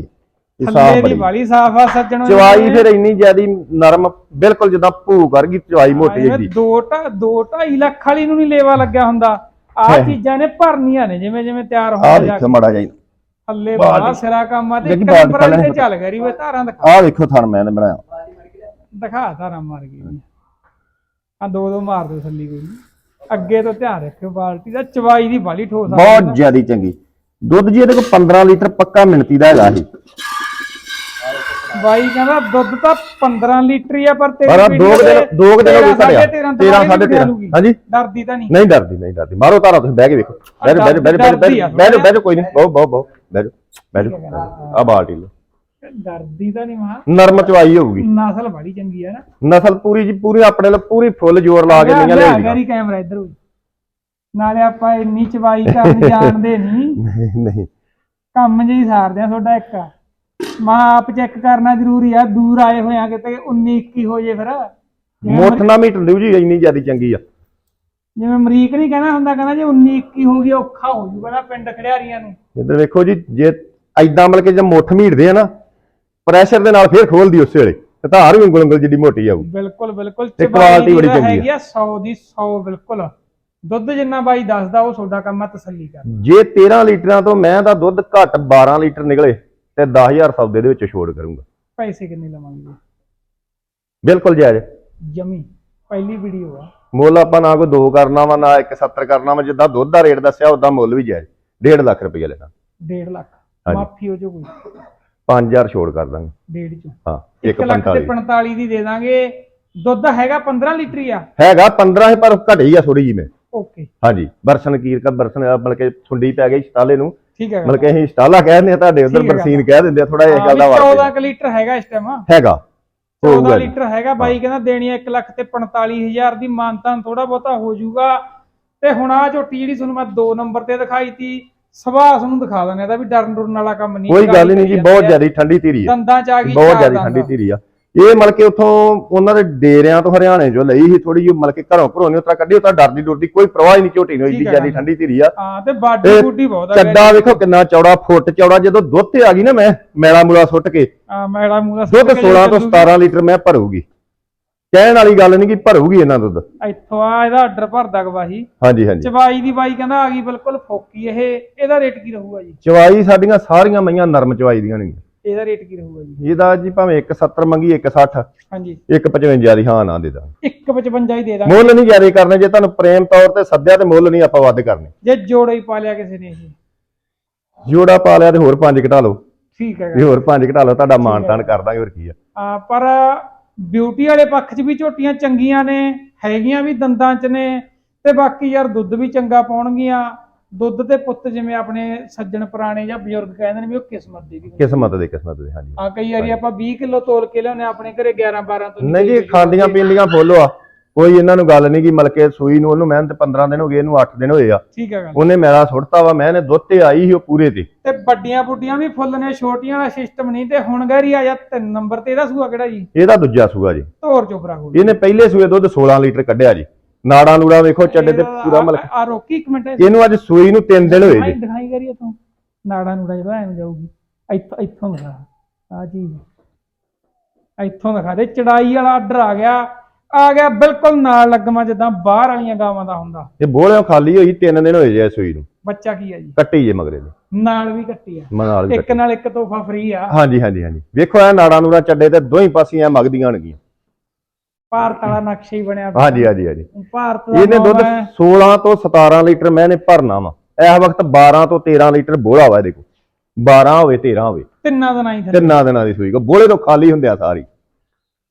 ਇਹ ਸਾਫ਼ ਦੀ ਬੜੀ ਵਾਲੀ ਸਾਫ਼ ਆ ਸੱਜਣੋ ਚਵਾਈ ਫਿਰ ਇੰਨੀ ਜ਼ਿਆਦੀ ਨਰਮ ਬਿਲਕੁਲ ਜਿੱਦਾਂ ਭੂ ਕਰ ਗਈ ਚਵਾਈ ਮੋਟੀ ਜਿਹੀ। ਦੋ ਢਾ ਦੋ 2.5 ਲੱਖ ਵਾਲੀ ਨੂੰ ਨਹੀਂ ਲੇਵਾ ਲੱਗਿਆ ਹੁੰਦਾ। ਹੈ। ਚੀਜ਼ਾਂ ਨੇ ਭਰਨੀਆਂ ਨੇ ਜਿਵੇਂ ਜਿਵੇਂ ਤਿਆਰ ਹੋ ਜਾ ਦੇਖੋ ਮੜਾ ਜਾਈ ਥੱਲੇ ਬਾਹਰ ਦੀ- ਸਿਰਾ ਕੰਮ ਆ ਤੇ ਦੇਖੀ ਦੀ ਪਹਿਲਾਂ ਤੇ ਚੱਲ ਗਈ ਵੇ ਧਾਰਾਂ ਦਿਖਾ ਆਹ ਵੇਖੋ ਥਣ ਮੈਂ ਬਣਾਇਆ। ਦਿਖਾ ਧਾਰਾਂ ਮਾਰ ਗਈ ਆ ਦੋ ਦੋ ਮਾਰ ਦਿਓ ਥੱਲੀ ਕੋਈ। ਅੱਗੇ ਤੋਂ ਧਿਆਨ ਰੱਖਿਓ ਬਾਲਟੀ ਦਾ ਚਵਾਈ ਦੀ ਬਾਲੀ ਠੋਸ ਆ। ਬਹੁਤ ਜ਼ਿਆਦੀ ਚੰਗੀ। ਦੁੱਧ ਜੀ ਇਹਦੇ ਕੋਲ 15 ਲੀਟਰ ਪੱਕਾ ਮਿਣਤੀ ਦਾ ਹੈਗਾ ਇਹ। ਬਾਈ ਕਹਿੰਦਾ ਦੁੱਧ ਤਾਂ 15 ਲੀਟਰ ਹੀ ਆ ਪਰ ਤੇਰੀ ਪਰ ਦੋ ਕੁ ਦਿਨ ਦੋ ਕੁ ਦਿਨ ਹੋ ਗਏ ਘਟਿਆ। 13 13.5 ਹਾਂਜੀ? ਡਰਦੀ ਤਾਂ ਨਹੀਂ। ਨਹੀਂ ਡਰਦੀ ਨਹੀਂ ਡਰਦੀ। ਮਾਰੋ ਤਾਰਾ ਤੁਸੀਂ ਬਹਿ ਕੇ ਵੇਖੋ। ਬਹਿ ਬਹਿ ਬਹਿ ਬਹਿ ਬਹਿ ਕੋਈ ਨਹੀਂ। ਬਹੁ ਬਹੁ ਬਹੁ। ਬਹਿ ਜਾ ਬਹਿ ਜਾ ਆ ਬਾਲਟੀ ਲਓ ਡਰਦੀ ਤਾਂ ਨਹੀਂ ਮਾਂ। ਨਰਮ ਚਵਾਈ ਹੋਊਗੀ। ਨਸਲ ਬੜੀ ਚੰਗੀ ਆ ਨਾ। ਨਸਲ ਪੂਰੀ ਜੀ ਪੂਰੀ ਆਪਣੇ ਲਈ ਪੂਰੀ ਫੁੱਲ ਜ਼ੋਰ ਲਾ ਕੇ ਲਿਆ ਲੈ ਗੈਰੀ ਕੈਮਰਾ ਇੱਧਰ ਹੋਈ ਨਾਲੇ ਆਪਾਂ ਇੰਨੀ ਚਵਾਈ ਕਰਨ ਜਾਣਦੇ ਨਹੀਂ ਨਹੀਂ ਨਹੀਂ। ਕੰਮ ਜਿਹੀ ਸਾਰਦੇ ਆ ਤੁਹਾਡਾ ਇੱਕ। ਮਾਂ ਆਪ ਚੈੱਕ ਕਰਨਾ ਜ਼ਰੂਰੀ ਆ। ਦੂਰ ਆਏ ਹੋਏ ਆ ਕਿਤੇ 19 21 ਹੋ ਜੇ ਫਿਰ। ਮੁੱਠ ਨਾ ਮੀਟਰ ਦਿਓ ਜੀ ਇੰਨੀ ਜ਼ਿਆਦੀ ਚੰਗੀ ਆ। ਜਿਵੇਂ ਅਮਰੀਕ ਨਹੀਂ ਕਹਿਣਾ ਹੁੰਦਾ ਕਹਿੰਦਾ ਜੇ 19 21 ਹੋ ਗਈ ਔਖਾ ਹੋ ਜੂਗਾ ਨਾ ਪਿੰਡ ਖੜਿਆਰੀਆਂ ਨੂੰ। ਇੱਧਰ ਵੇਖੋ ਜੀ ਜੇ ਐਦਾਂ ਮਤਲਬ ਕਿ ਜੇ ਮੁੱਠ ਮੀਟਦੇ ਆ ਨਾ ਪ੍ਰੈਸ਼ਰ ਦੇ ਨਾਲ ਫੇਰ ਖੋਲਦੀ ਉਸੇ ਵੇਲੇ ਤੇ ਧਾਰ ਵੀ ਉਂਗਲ ਉਂਗਲ ਜਿੱਡੀ ਮੋਟੀ ਆਊ ਬਿਲਕੁਲ ਬਿਲਕੁਲ ਤੇ ਦੀ ਬੜੀ ਚੰਗੀ। ਹੈਗੀ ਆ 100 ਦੀ 100 ਬਿਲਕੁਲ। ਦੁੱਧ ਜਿੰਨਾ ਬਾਈ ਦੱਸਦਾ ਉਹ ਤੁਹਾਡਾ ਕੰਮ ਆ ਤਸੱਲੀ ਕਰ ਜੇ 13 ਲੀਟਰਾਂ ਤੋਂ ਮੈਂ ਦਾ ਦੁੱਧ ਘੱਟ 12 ਲੀਟਰ ਨਿਕਲੇ ਤੇ 10000 ਸੌਦੇ ਦੇ ਵਿੱਚ ਛੋੜ ਕਰੂੰਗਾ। ਪੈਸੇ ਕਿੰਨੇ ਲਵਾਂਗੇ? ਬਿਲਕੁਲ ਜਾਇਜ਼। ਜਮੀ ਪਹਿਲੀ ਵੀਡੀਓ ਆ। ਮੁੱਲ ਆਪਾਂ ਨਾ ਕੋਈ 2 ਕਰਨਾ ਵਾ ਨਾ 170 ਕਰਨਾ ਵਾ ਜਿੱਦਾਂ ਦੁੱਧ ਦਾ ਰੇਟ ਦੱਸਿਆ ਉਦਾਂ ਮੁੱਲ ਵੀ ਜਾਇਜ਼। 1.5 ਲੱਖ ਰੁਪਏ ਲੈਣਾ। 1.5 ਲੱਖ। ਮਾਫੀ ਹੋ ਜੋ ਕੋਈ। 5000 ਛੋੜ ਕਰ ਦਾਂਗੇ। ਡੇਢ ਚ। ਹਾਂ 1 ਲੱਖ ਤੇ 145 45 ਦੀ ਦੇ ਦਾਂਗੇ। ਦੁੱਧ ਹੈਗਾ 15 ਲੀਟਰ ਹੀ ਆ। ਹੈਗਾ 15 ਹੀ ਪਰ ਘਟੀ ਆ ਥੋੜੀ ਜੀ ਮੈਂ। ਓਕੇ। ਹਾਂਜੀ ਬਰਸਨ ਕੀਰ ਕਾ ਬਰਸਨ ਮਤਲਬ ਕਿ ਠੁੰਡੀ ਪੈ ਗਈ ਸਟਾਲੇ ਨੂੰ। ਠੀਕ ਹੈ। ਮਤਲਬ ਕਿ ਅਸੀਂ ਸਟਾਲਾ ਕਹਿੰਦੇ ਆ ਤੁਹਾਡੇ ਉਧਰ ਠੀਕ ਬਰਸੀਨ ਕਹਿ ਦਿੰਦੇ ਆ ਥੋੜਾ ਜਿਹਾ ਹਾਂ, ਗੱਲ ਦਾ ਵੀ ਵਾਰ 14 ਕੁ ਲੀਟਰ ਹੈਗਾ ਇਸ ਟਾਈਮ ਹੈਗਾ 14 ਹੋਊਗਾ ਜੀ। ਲੀਟਰ ਹੈਗਾ ਬਾਈ ਕਹਿੰਦਾ ਦੇਣੀ 1 ਲੱਖ ਤੇ 45000 ਦੀ ਮਾਨਤਾਂ ਥੋੜਾ ਬਹੁਤਾ ਹੋ ਜਾਊਗਾ। ਤੇ ਹੁਣ ਆ ਝੋਟੀ ਜਿਹੜੀ ਤੁਹਾਨੂੰ ਮੈਂ 2 ਨੰਬਰ ਤੇ ਦਿਖਾਈ ਤੀ ਸੁਭਾਅ ਨੂੰ ਦਿਖਾ ਦਿੰਦੇ ਇਹਦਾ ਵੀ ਡਰਨ ਡਰਨ ਵਾਲਾ ਕੰਮ ਨਹੀਂ ਕੋਈ ਗੱਲ ਹੀ ਨਹੀਂ ਜੀ ਬਹੁਤ ਜ਼ਿਆਦਾ ਠੰਡੀ ਧੀਰੀ ਆ। ਦੰਦਾਂ ਚ ਆ ਗਈ ਬਹੁਤ ਜ਼ਿਆਦਾ। ਠੰਡੀ ਧੀਰੀ ਆ। ਇਹ ਮਤਲਬ ਕਿ ਉਥੋਂ ਉਹਨਾਂ ਦੇ ਡੇਰਿਆਂ ਤੋਂ ਹਰਿਆਣੇ ਚੋਂ ਲਈ ਸੀ ਥੋੜੀ ਜਿਹੀ ਮਤਲਬ ਕਿ ਘਰੋਂ ਘਰੋਂ ਨਹੀਂ ਉਤਰਾ ਕੱਢੀ ਉਤਰਾ ਡਰਦੀ ਡੁਰਦੀ ਕੋਈ ਪ੍ਰਵਾਹ ਹੀ ਨਹੀਂ ਝੋਟੀ ਨੂੰ ਹੈ ਜ਼ਿਆਦਾ। ਠੰਡੀ ਧੀਰੀ ਆ। ਹਾਂ ਤੇ ਬਾਡੀ ਬੂਡੀ ਬਹੁਤ ਆ ਚੱਡਾ ਵੇਖੋ ਕਿੰਨਾ ਚੌੜਾ ਫੁੱਟ ਚੌੜਾ ਜਦੋਂ ਦੁੱਧ ਤੇ ਆ ਗਈ ਨਾ ਮੈਂ ਮੈਲਾ ਮੂਲਾ ਸੁੱਟ ਕੇ ਆ ਮੈੜਾ ਮੂਲਾ ਦੁੱਧ 16 ਤੋਂ 17 ਲੀਟਰ ਮੈਂ ਭਰੂਗੀ। ਕਹਿਣ ਵਾਲੀ ਗੱਲ ਨਹੀਂ ਕਿ ਭਰੂਗੀ ਇਹਨਾਂ ਦੁੱਧ। ਇੱਥੋਂ ਆ ਇਹਦਾ ਆਰਡਰ ਭਰਦਾ ਗਵਾਹੀ ਹਾਂਜੀ ਹਾਂਜੀ। ਚਬਾਈ ਦੀ ਬਾਈ ਕਹਿੰਦਾ ਆ ਗਈ ਬਿਲਕੁਲ ਫੋਕੀ ਇਹ ਇਹਦਾ ਰੇਟ ਕੀ ਰਹੂਗਾ ਜੀ? ਚਵਾਈ ਸਾਡੀਆਂ ਸਾਰੀਆਂ ਮਈਆਂ ਨਰਮ ਚਵਾਈ ਦੀਆਂ ਨੇ। ਇਹਦਾ ਰੇਟ ਕੀ ਰਹੂਗਾ ਜੀ? ਇਹਦਾ ਜੀ ਭਾਵੇਂ 170 ਮੰਗੀ 160 ਹਾਂਜੀ। 155 ਦੀ ਹਾਂ ਨਾ ਦੇ ਦਾਂ 155 ਹੀ ਦੇ ਦਾਂਗੇ। ਮੁੱਲ ਨਹੀਂ ਜਾਰੀ ਕਰਨੇ ਜੇ ਤੁਹਾਨੂੰ ਪ੍ਰੇਮ ਤੌਰ ਤੇ ਸੱਦਿਆ ਤੇ ਮੁੱਲ ਨਹੀਂ ਆਪਾਂ ਵੱਧ ਕਰਨੇ। ਜੇ ਜੋੜਾ ਹੀ ਪਾ ਲਿਆ ਕਿਸੇ ਨੇ ਇਹ। ਜੋੜਾ ਪਾ ਲਿਆ ਤੇ ਹੋਰ ਪੰਜ ਘਟਾ ਲਓ। ਠੀਕ ਹੈਗਾ ਇਹ ਹੋਰ ਪੰਜ ਘਟਾ ਲਓ ਤੁਹਾਡਾ ਮਾਣ ਤਾਣ ਕਰ ਦਾਂਗੇ ਹੋਰ ਕੀ ਆ। ਪਰ ਬਿਊਟੀ ਵਾਲੇ ਪੱਖ 'ਚ ਵੀ ਝੋਟੀਆਂ ਚੰਗੀਆਂ ਨੇ ਹੈਗੀਆਂ ਵੀ ਦੰਦਾਂ 'ਚ ਨੇ ਤੇ ਬਾਕੀ ਯਾਰ ਦੁੱਧ ਵੀ ਚੰਗਾ ਪਾਉਣਗੀਆਂ। ਦੁੱਧ ਤੇ ਪੁੱਤ ਜਿਵੇਂ ਆਪਣੇ ਸੱਜਣ ਪੁਰਾਣੇ ਜਾਂ ਬਜ਼ੁਰਗ ਕਹਿੰਦੇ ਨੇ ਵੀ ਉਹ ਕਿਸਮਤ ਦੀ ਵੀ। ਕਿਸਮਤ ਦੇ ਕਿਸਮਤ ਦੇ ਹਾਂਜੀ। ਆ ਕਈ ਵਾਰੀ ਆਪਾਂ 20 ਕਿਲੋ ਤੋਲ ਕੇ ਲਿਆਉਂਦੇ ਹਾਂ ਆਪਣੇ ਘਰੇ 11 12 ਤੋਂ ਨਹੀਂ ਜੀ ਖਾਂਦੀਆਂ ਪੀਂਦੀਆਂ ਫੁੱਲ ਆ। ਕੋਈ ਇਹਨਾਂ ਨੂੰ ਗੱਲ ਨਹੀਂ ਕਿ ਮਲਕੇ ਸੂਈ ਨੂੰ ਉਹਨੂੰ ਮਿਹਨਤ 15 ਦਿਨ ਹੋ ਗਏ ਇਹਨੂੰ 8 ਦਿਨ ਹੋਏ ਆ। ਠੀਕ ਹੈ ਗੱਲ। ਉਹਨੇ ਮੈਲਾ ਸੁੱਟਤਾ ਵਾ ਮੈਂ ਨੇ ਦੁੱਧ ਤੇ ਆਈ ਸੀ ਉਹ ਪੂਰੇ ਤੇ। ਤੇ ਵੱਡੀਆਂ ਬੁੱਡੀਆਂ ਵੀ ਫੁੱਲ ਨੇ ਛੋਟੀਆਂ ਦਾ ਸਿਸਟਮ ਨਹੀਂ ਤੇ ਹੁਣ ਗੈਰੀ ਆ ਜਾ ਤਿੰਨ ਨੰਬਰ ਤੇ ਇਹਦਾ ਸੂਆ ਕਿਹੜਾ ਜੀ? ਇਹਦਾ ਦੂਜਾ ਸੂਆ ਜੀ। ਧੋਰ ਚੋਪਰਾ ਕੋਲ ਇਹਨੇ ਪਹਿਲੇ ਸੂਏ ਦੁੱਧ 16 ਲੀਟਰ ਕੱਢਿਆ ਜੀ। ਨਾੜਾਂ ਨੂੜਾ ਵੇਖੋ ਚੱਡੇ ਤੇ ਪੂਰਾ ਮਲਕ ਆ ਰੋਕੀ ਇੱਕ ਮਿੰਟ। ਇਹਨੂੰ ਅੱਜ ਸੂਈ ਨੂੰ 3 ਦਿਨ ਹੋਏ ਜੀ। ਦਿਖਾਈ ਕਰੀਏ ਤੂੰ। ਨਾੜਾ ਨੂੜਾ ਜਦੋਂ ਐਵੇਂ ਜਾਊਗੀ। ਇੱਥੋਂ ਇੱਥੋਂ ਦਿਖਾ। ਆ ਚੀਜ਼। ਇੱਥੋਂ ਦਿਖਾ ਦੇ ਚੜਾਈ ਵਾਲਾ ਆਰਡਰ ਆ ਗਿਆ। ਆ ਗਿਆ ਬਿਲਕੁਲ ਨਾਲ ਲੱਗਮਾ ਜਿੱਦਾਂ ਬਾਹਰ ਵਾਲੀਆਂ ਗਾਵਾਂ ਦਾ ਹੁੰਦਾ। ਇਹ ਬੋਲਿਓ ਖਾਲੀ ਹੋਈ ਤਿੰਨ ਦਿਨ ਹੋਏ ਜੇ ਸੂਈ ਨੂੰ। ਬੱਚਾ ਕੀ ਆ ਜੀ? ਕੱਟੀ ਜੇ ਮਗਰੇ ਦੇ। ਨਾਲ ਵੀ ਕੱਟੀ ਆ। ਮਨਾਲ ਵੀ ਇੱਕ ਨਾਲ ਇੱਕ ਤੋਹਫਾ ਫ੍ਰੀ ਆ। ਹਾਂਜੀ ਹਾਂਜੀ ਹਾਂਜੀ। ਵੇਖੋ ਇਹ ਨਾੜਾਂ ਨੂੜਾਂ ਚੱਡੇ ਤੇ ਦੋਹੀਂ ਪਾਸੀਆਂ ਮਗਦੀਆਂ ਹੋਣਗੀਆਂ। ਭਾਰਤ ਵਾਲਾ ਨਕਸ਼ਾ ਹੀ ਬਣਿਆ ਪਿਆ। ਹਾਂਜੀ ਹਾਂਜੀ ਹਾਂਜੀ। ਭਾਰਤ ਦਾ ਇਹਨੇ ਨਾਮ ਦੁੱਧ ਹੈ 16 ਤੋਂ 17 ਲੀਟਰ ਮੈਨੇ ਭਰਨਾ ਵਾ। ਇਸ ਵਕਤ 12 ਤੋਂ 13 ਲੀਟਰ ਬੋਲਾ ਵਾ ਇਹਦੇ ਕੋਲ। 12 ਹੋਵੇ 13 ਹੋਵੇ। ਤਿੰਨਾਂ ਦਿਨਾਂ ਹੀ ਥੱਲੇ। ਤਿੰਨਾਂ ਦਿਨਾਂ ਦੀ ਸੂਈ ਕੋ। ਬੋਲੇ ਤੋਂ ਖਾਲੀ ਹੁੰਦਿਆ ਸਾਰੀ।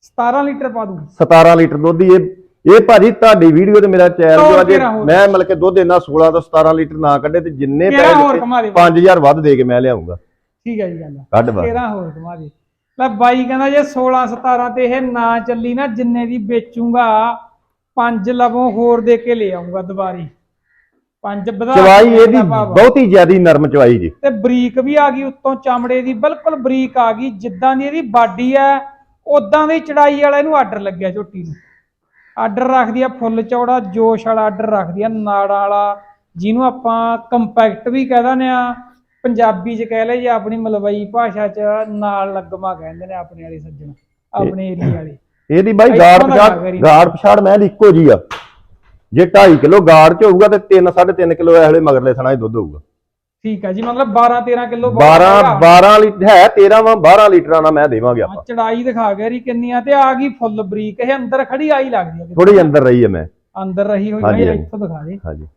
17 ਲੀਟਰ ਪਾ ਦੂ 17 ਲੀਟਰ ਦੁੱਧ ਇਹ ਇਹ ਭਾਜੀ ਤੁਹਾਡੀ ਵੀਡੀਓ ਤੇ ਮੇਰਾ ਚੈਨਲ ਜੋ ਅੱਜ? ਮੈਂ ਮਤਲਬ ਕਿ ਦੁੱਧ ਇੰਨਾ 16 ਤੋਂ 17 ਲੀਟਰ ਨਾ ਕੱਢੇ ਤੇ ਜਿੰਨੇ ਦੇ 5000 ਵੱਧ ਦੇ ਕੇ ਮੈਂ ਲਿਆਉਂਗਾ। ਠੀਕ ਹੈ ਜੀ ਗੱਲ। ਕੱਢ ਬਾ 13 ਹੋਰ ਕਮਾ ਦੇ। ਲੈ ਬਾਈ ਕਹਿੰਦਾ ਜੇ 16 17 ਤੇ ਇਹ ਨਾ ਚੱਲੀ ਨਾ ਜਿੰਨੇ ਦੀ ਵੇਚੂਗਾ ਪੰਜ ਲਵੋਂ ਹੋਰ ਦੇ ਕੇ ਲੈ ਆਉਂਗਾ ਦੁਬਾਰੀ। ਪੰਜ ਵਧਾ ਚਵਾਈ ਇਹਦੀ। ਬਹੁਤੀ ਜ਼ਿਆਦੀ ਨਰਮ ਚਵਾਈ ਜੀ। ਤੇ ਬਰੀਕ ਵੀ ਆ ਗਈ ਉੱਤੋਂ ਚਮੜੇ ਦੀ ਬਿਲਕੁਲ ਬਰੀਕ ਆ ਗਈ ਜਿੱਦਾਂ ਦੀ ਇਹਦੀ ਬਾਡੀ ਹੈ ਉਦਾਂ ਦੀ ਚੜਾਈ ਵਾਲਾ ਇਹਨੂੰ ਆਰਡਰ ਲੱਗਿਆ ਝੋਟੀ ਨੂੰ। ਆਰਡਰ ਰੱਖਦੀ ਆ ਫੁੱਲ ਚੌੜਾ ਜੋਸ਼ ਵਾਲਾ ਆਰਡਰ ਰੱਖਦੀ ਆ ਨਾੜਾਂ ਵਾਲਾ ਜਿਹਨੂੰ ਆਪਾਂ ਕੰਪੈਕਟ ਵੀ ਕਹਿ ਦਿੰਦੇ ਆ ਪੰਜਾਬੀ ਚ ਕਹਿ ਲਏ ਜਾਂ ਆਪਣੀ ਮਲਵਈ ਭਾਸ਼ਾ ਚ ਨਾਲ ਲੱਗਮਾ ਕਹਿੰਦੇ ਨੇ ਆਪਣੇ ਵਾਲੇ ਸੱਜਣ ਆਪਣੇ ਏਰੀਆ ਵਾਲੇ। ਇਹਦੀ ਬਾਈ ਗਾੜ ਪਛਾੜ। ਗਾੜ ਪਛਾੜ ਮੈਂ ਇੱਕੋ ਜੀ ਆ। ਜੇ 2.5 ਕਿਲੋ ਗਾੜ ਚ ਹੋਊਗਾ ਤੇ 3 3.5 ਕਿਲੋ ਇਹ ਵੇਲੇ ਮਗਰਲੇ ਥਣਾ ਦੁੱਧ ਹੋਊਗਾ। ਠੀਕ ਆ ਜੀ ਮਤਲਬ 12 13 ਕਿਲੋ 12 12 ਲੀਟਰ ਹੈ 13 ਵਾ 12 ਲੀਟਰਾਂ ਨਾਲ ਮੈਂ ਦੇਵਾਂਗੇ ਆਪਾਂ। ਚੜਾਈ ਦਿਖਾ ਗਿਆ ਰੀ ਕਿੰਨੀ ਆ ਤੇ ਆ ਗਈ ਫੁੱਲ ਬਰੀਕ ਇਹ ਅੰਦਰ ਖੜੀ ਆਈ ਲੱਗਦੀ ਆ ਥੋੜੀ ਅੰਦਰ ਰਹੀ ਹੈ ਮੈਂ। ਅੰਦਰ ਰਹੀ ਹੋਈ ਹੈ। ਇੱਥੋਂ ਦਿਖਾ ਦੇ। ਹਾਂਜੀ।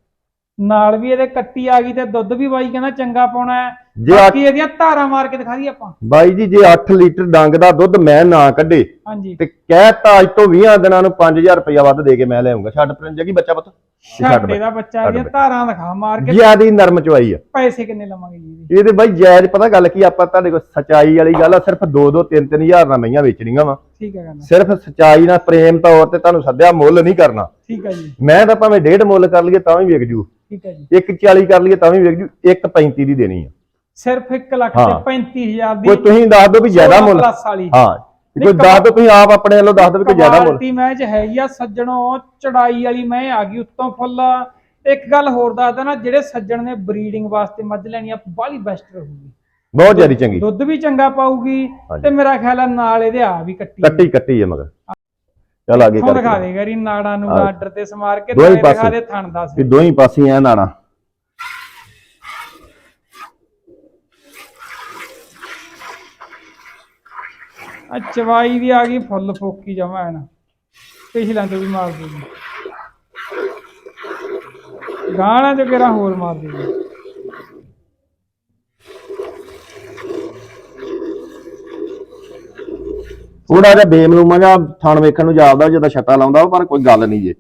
ਨਾਲ ਵੀ ਇਹਦੇ ਕੱਟੀ ਆ ਗਈ ਤੇ ਦੁੱਧ ਵੀ ਬਾਈ ਕਹਿੰਦਾ ਚੰਗਾ ਪਾਉਣਾ ਹੈ। ਜੇ ਬਾਕੀ ਇਹਦੀਆਂ ਧਾਰਾਂ ਮਾਰ ਕੇ ਦਿਖਾ ਦੀ ਆਪਾਂ। ਬਾਈ ਜੀ ਜੇ 8 ਲੀਟਰ ਡੰਗ ਦਾ ਦੁੱਧ ਮੈਂ ਨਾ ਕੱਢੇ ਹਾਂਜੀ। ਤੇ ਕਹਿਤਾ ਅੱਜ ਤੋਂ 20 ਦਿਨਾਂ ਨੂੰ 5000 ਰੁਪਇਆ ਵੱਧ ਦੇ ਕੇ ਮੈਂ ਲਿਆਉਂਗਾ ਛੱਡ ਪਰ ਜਗੀ ਬੱਚਾ ਪੁੱਤ? ਛੱਡੇ ਦਾ ਬੱਚਾ ਛੱਡ ਧਾਰਾਂ ਦਿਖਾ ਮਾਰ ਕੇ ਜਿਆਦੀ ਨਰਮ ਚਵਾਈ ਆ। ਪੈਸੇ ਕਿੰਨੇ ਲਵਾਂਗੇ ਜੀ ਇਹਦੇ? ਇਹਦੇ ਬਾਈ ਜਾਇਜ਼ ਪਤਾ ਗੱਲ ਕੀ ਆਪਾਂ ਤੁਹਾਡੇ ਕੋਲ ਸਚਾਈ ਵਾਲੀ ਗੱਲ ਆ ਸਿਰਫ 2 2 3 3000 ਨਾਲ ਮਈਆਂ ਵੇਚਣੀਆਂ ਵਾ। ਠੀਕ ਹੈ ਗੱਲ ਸਿਰਫ ਸਚਾਈ ਨਾਲ ਪ੍ਰੇਮ ਤੌਰ ਤੇ ਤੁਹਾਨੂੰ ਸੱਦਿਆ ਮੁੱਲ ਨਹੀਂ ਕਰਨਾ। ਠੀਕ ਹੈ ਜੀ। ਮੈਂ ਤਾਂ ਭਾਵੇਂ ਡੇਢ ਮੁੱਲ ਕਰ ਲਈਏ ਤਾਂ ਵੀ ਵਿਕ ਜੂ। ਠੀਕ ਹੈ ਜੀ। 140 ਕਰ ਲਈਏ ਤਾਂ ਵੀ ਵਿਕ ਜੂ 135 ਦੀ ਦੇਣੀ ਆ। ਸਿਰਫ 1 ਲੱਖ ਤੇ ਹਾਂ। 35000 ਦੀ ਕੋਈ ਤੁਸੀਂ ਦੱਸ ਦਿਓ ਵੀ ਜ਼ਿਆਦਾ ਮੁੱਲ। ਹਾਂ ਕੋਈ ਦੱਸ ਦਿਓ ਤੁਸੀਂ ਆਪ ਆਪਣੇ ਵੱਲੋਂ ਦੱਸ ਦਿਓ ਵੀ ਕੋਈ ਜ਼ਿਆਦਾ ਮੁੱਲ। ਕੁਆਲਿਟੀ ਮੈਚ ਹੈਗੀ ਆ ਸੱਜਣੋਂ ਚੜਾਈ ਵਾਲੀ ਮੈਂ ਆ ਗਈ ਉੱਤੋਂ ਫੁੱਲ। ਇੱਕ ਗੱਲ ਹੋਰ ਦੱਸਦਾ ਨਾ ਜਿਹੜੇ ਸੱਜਣ ਨੇ ਬਰੀਡਿੰਗ ਵਾਸਤੇ ਮੱਝ ਲੈਣੀ ਆ ਬਾਹਲੀ ਬੈਸਟ ਰਹੂਗੀ। ਬਹੁਤ ਜ਼ਿਆਦਾ ਚੰਗੀ। ਦੁੱਧ ਵੀ ਚੰਗਾ ਪਾਊਗੀ। ਤੇ ਮੇਰਾ ਖਿਆਲ ਆ ਨਾਲ ਇਹਦੇ ਆ ਵੀ ਕੱਟੀ ਕੱਟੀ ਕੱਟੀ ਹੈ ਮਗਰ। ਚੱਲ ਅੱਗੇ ਇੱਥੋਂ ਦਿਖਾ ਕਰ ਦੇਗਾ ਰੀ ਨਾੜਾਂ ਨੂੰ ਹਾਂ। ਆਰਡਰ ਤੇ ਸਮਾਰ ਕੇ ਦੋਵੇਂ ਦਿਖਾ ਪਾਸੇ। ਦੇ ਥਣ ਦਾ ਵੀ ਦੋਹੀਂ ਪਾਸੇ ਐ ਨਾਣਾ ਆ ਚਵਾਈ ਵੀ ਆ ਗਈ ਫੁੱਲ ਫੋਕੀ ਜਮਾ ਹੈ ਨਾ ਪਿਛਲਾਂ ਤੋਂ ਵੀ ਮਾਰ ਦੂਗੀ ਗਾਣਾ ਚ ਕਿਹੜਾ ਹੋਰ ਮਾਰ ਦੂਗੀ ਥੋੜਾ ਜਿਹਾ ਬੇਮਲੂਮਾ ਜਿਹਾ ਥਣ ਵੇਖਣ ਨੂੰ ਜਾਪਦਾ ਜਦੋਂ ਛੱਟਾ ਲਾਉਂਦਾ ਪਰ ਕੋਈ ਗੱਲ ਨਹੀਂ ਜੇ।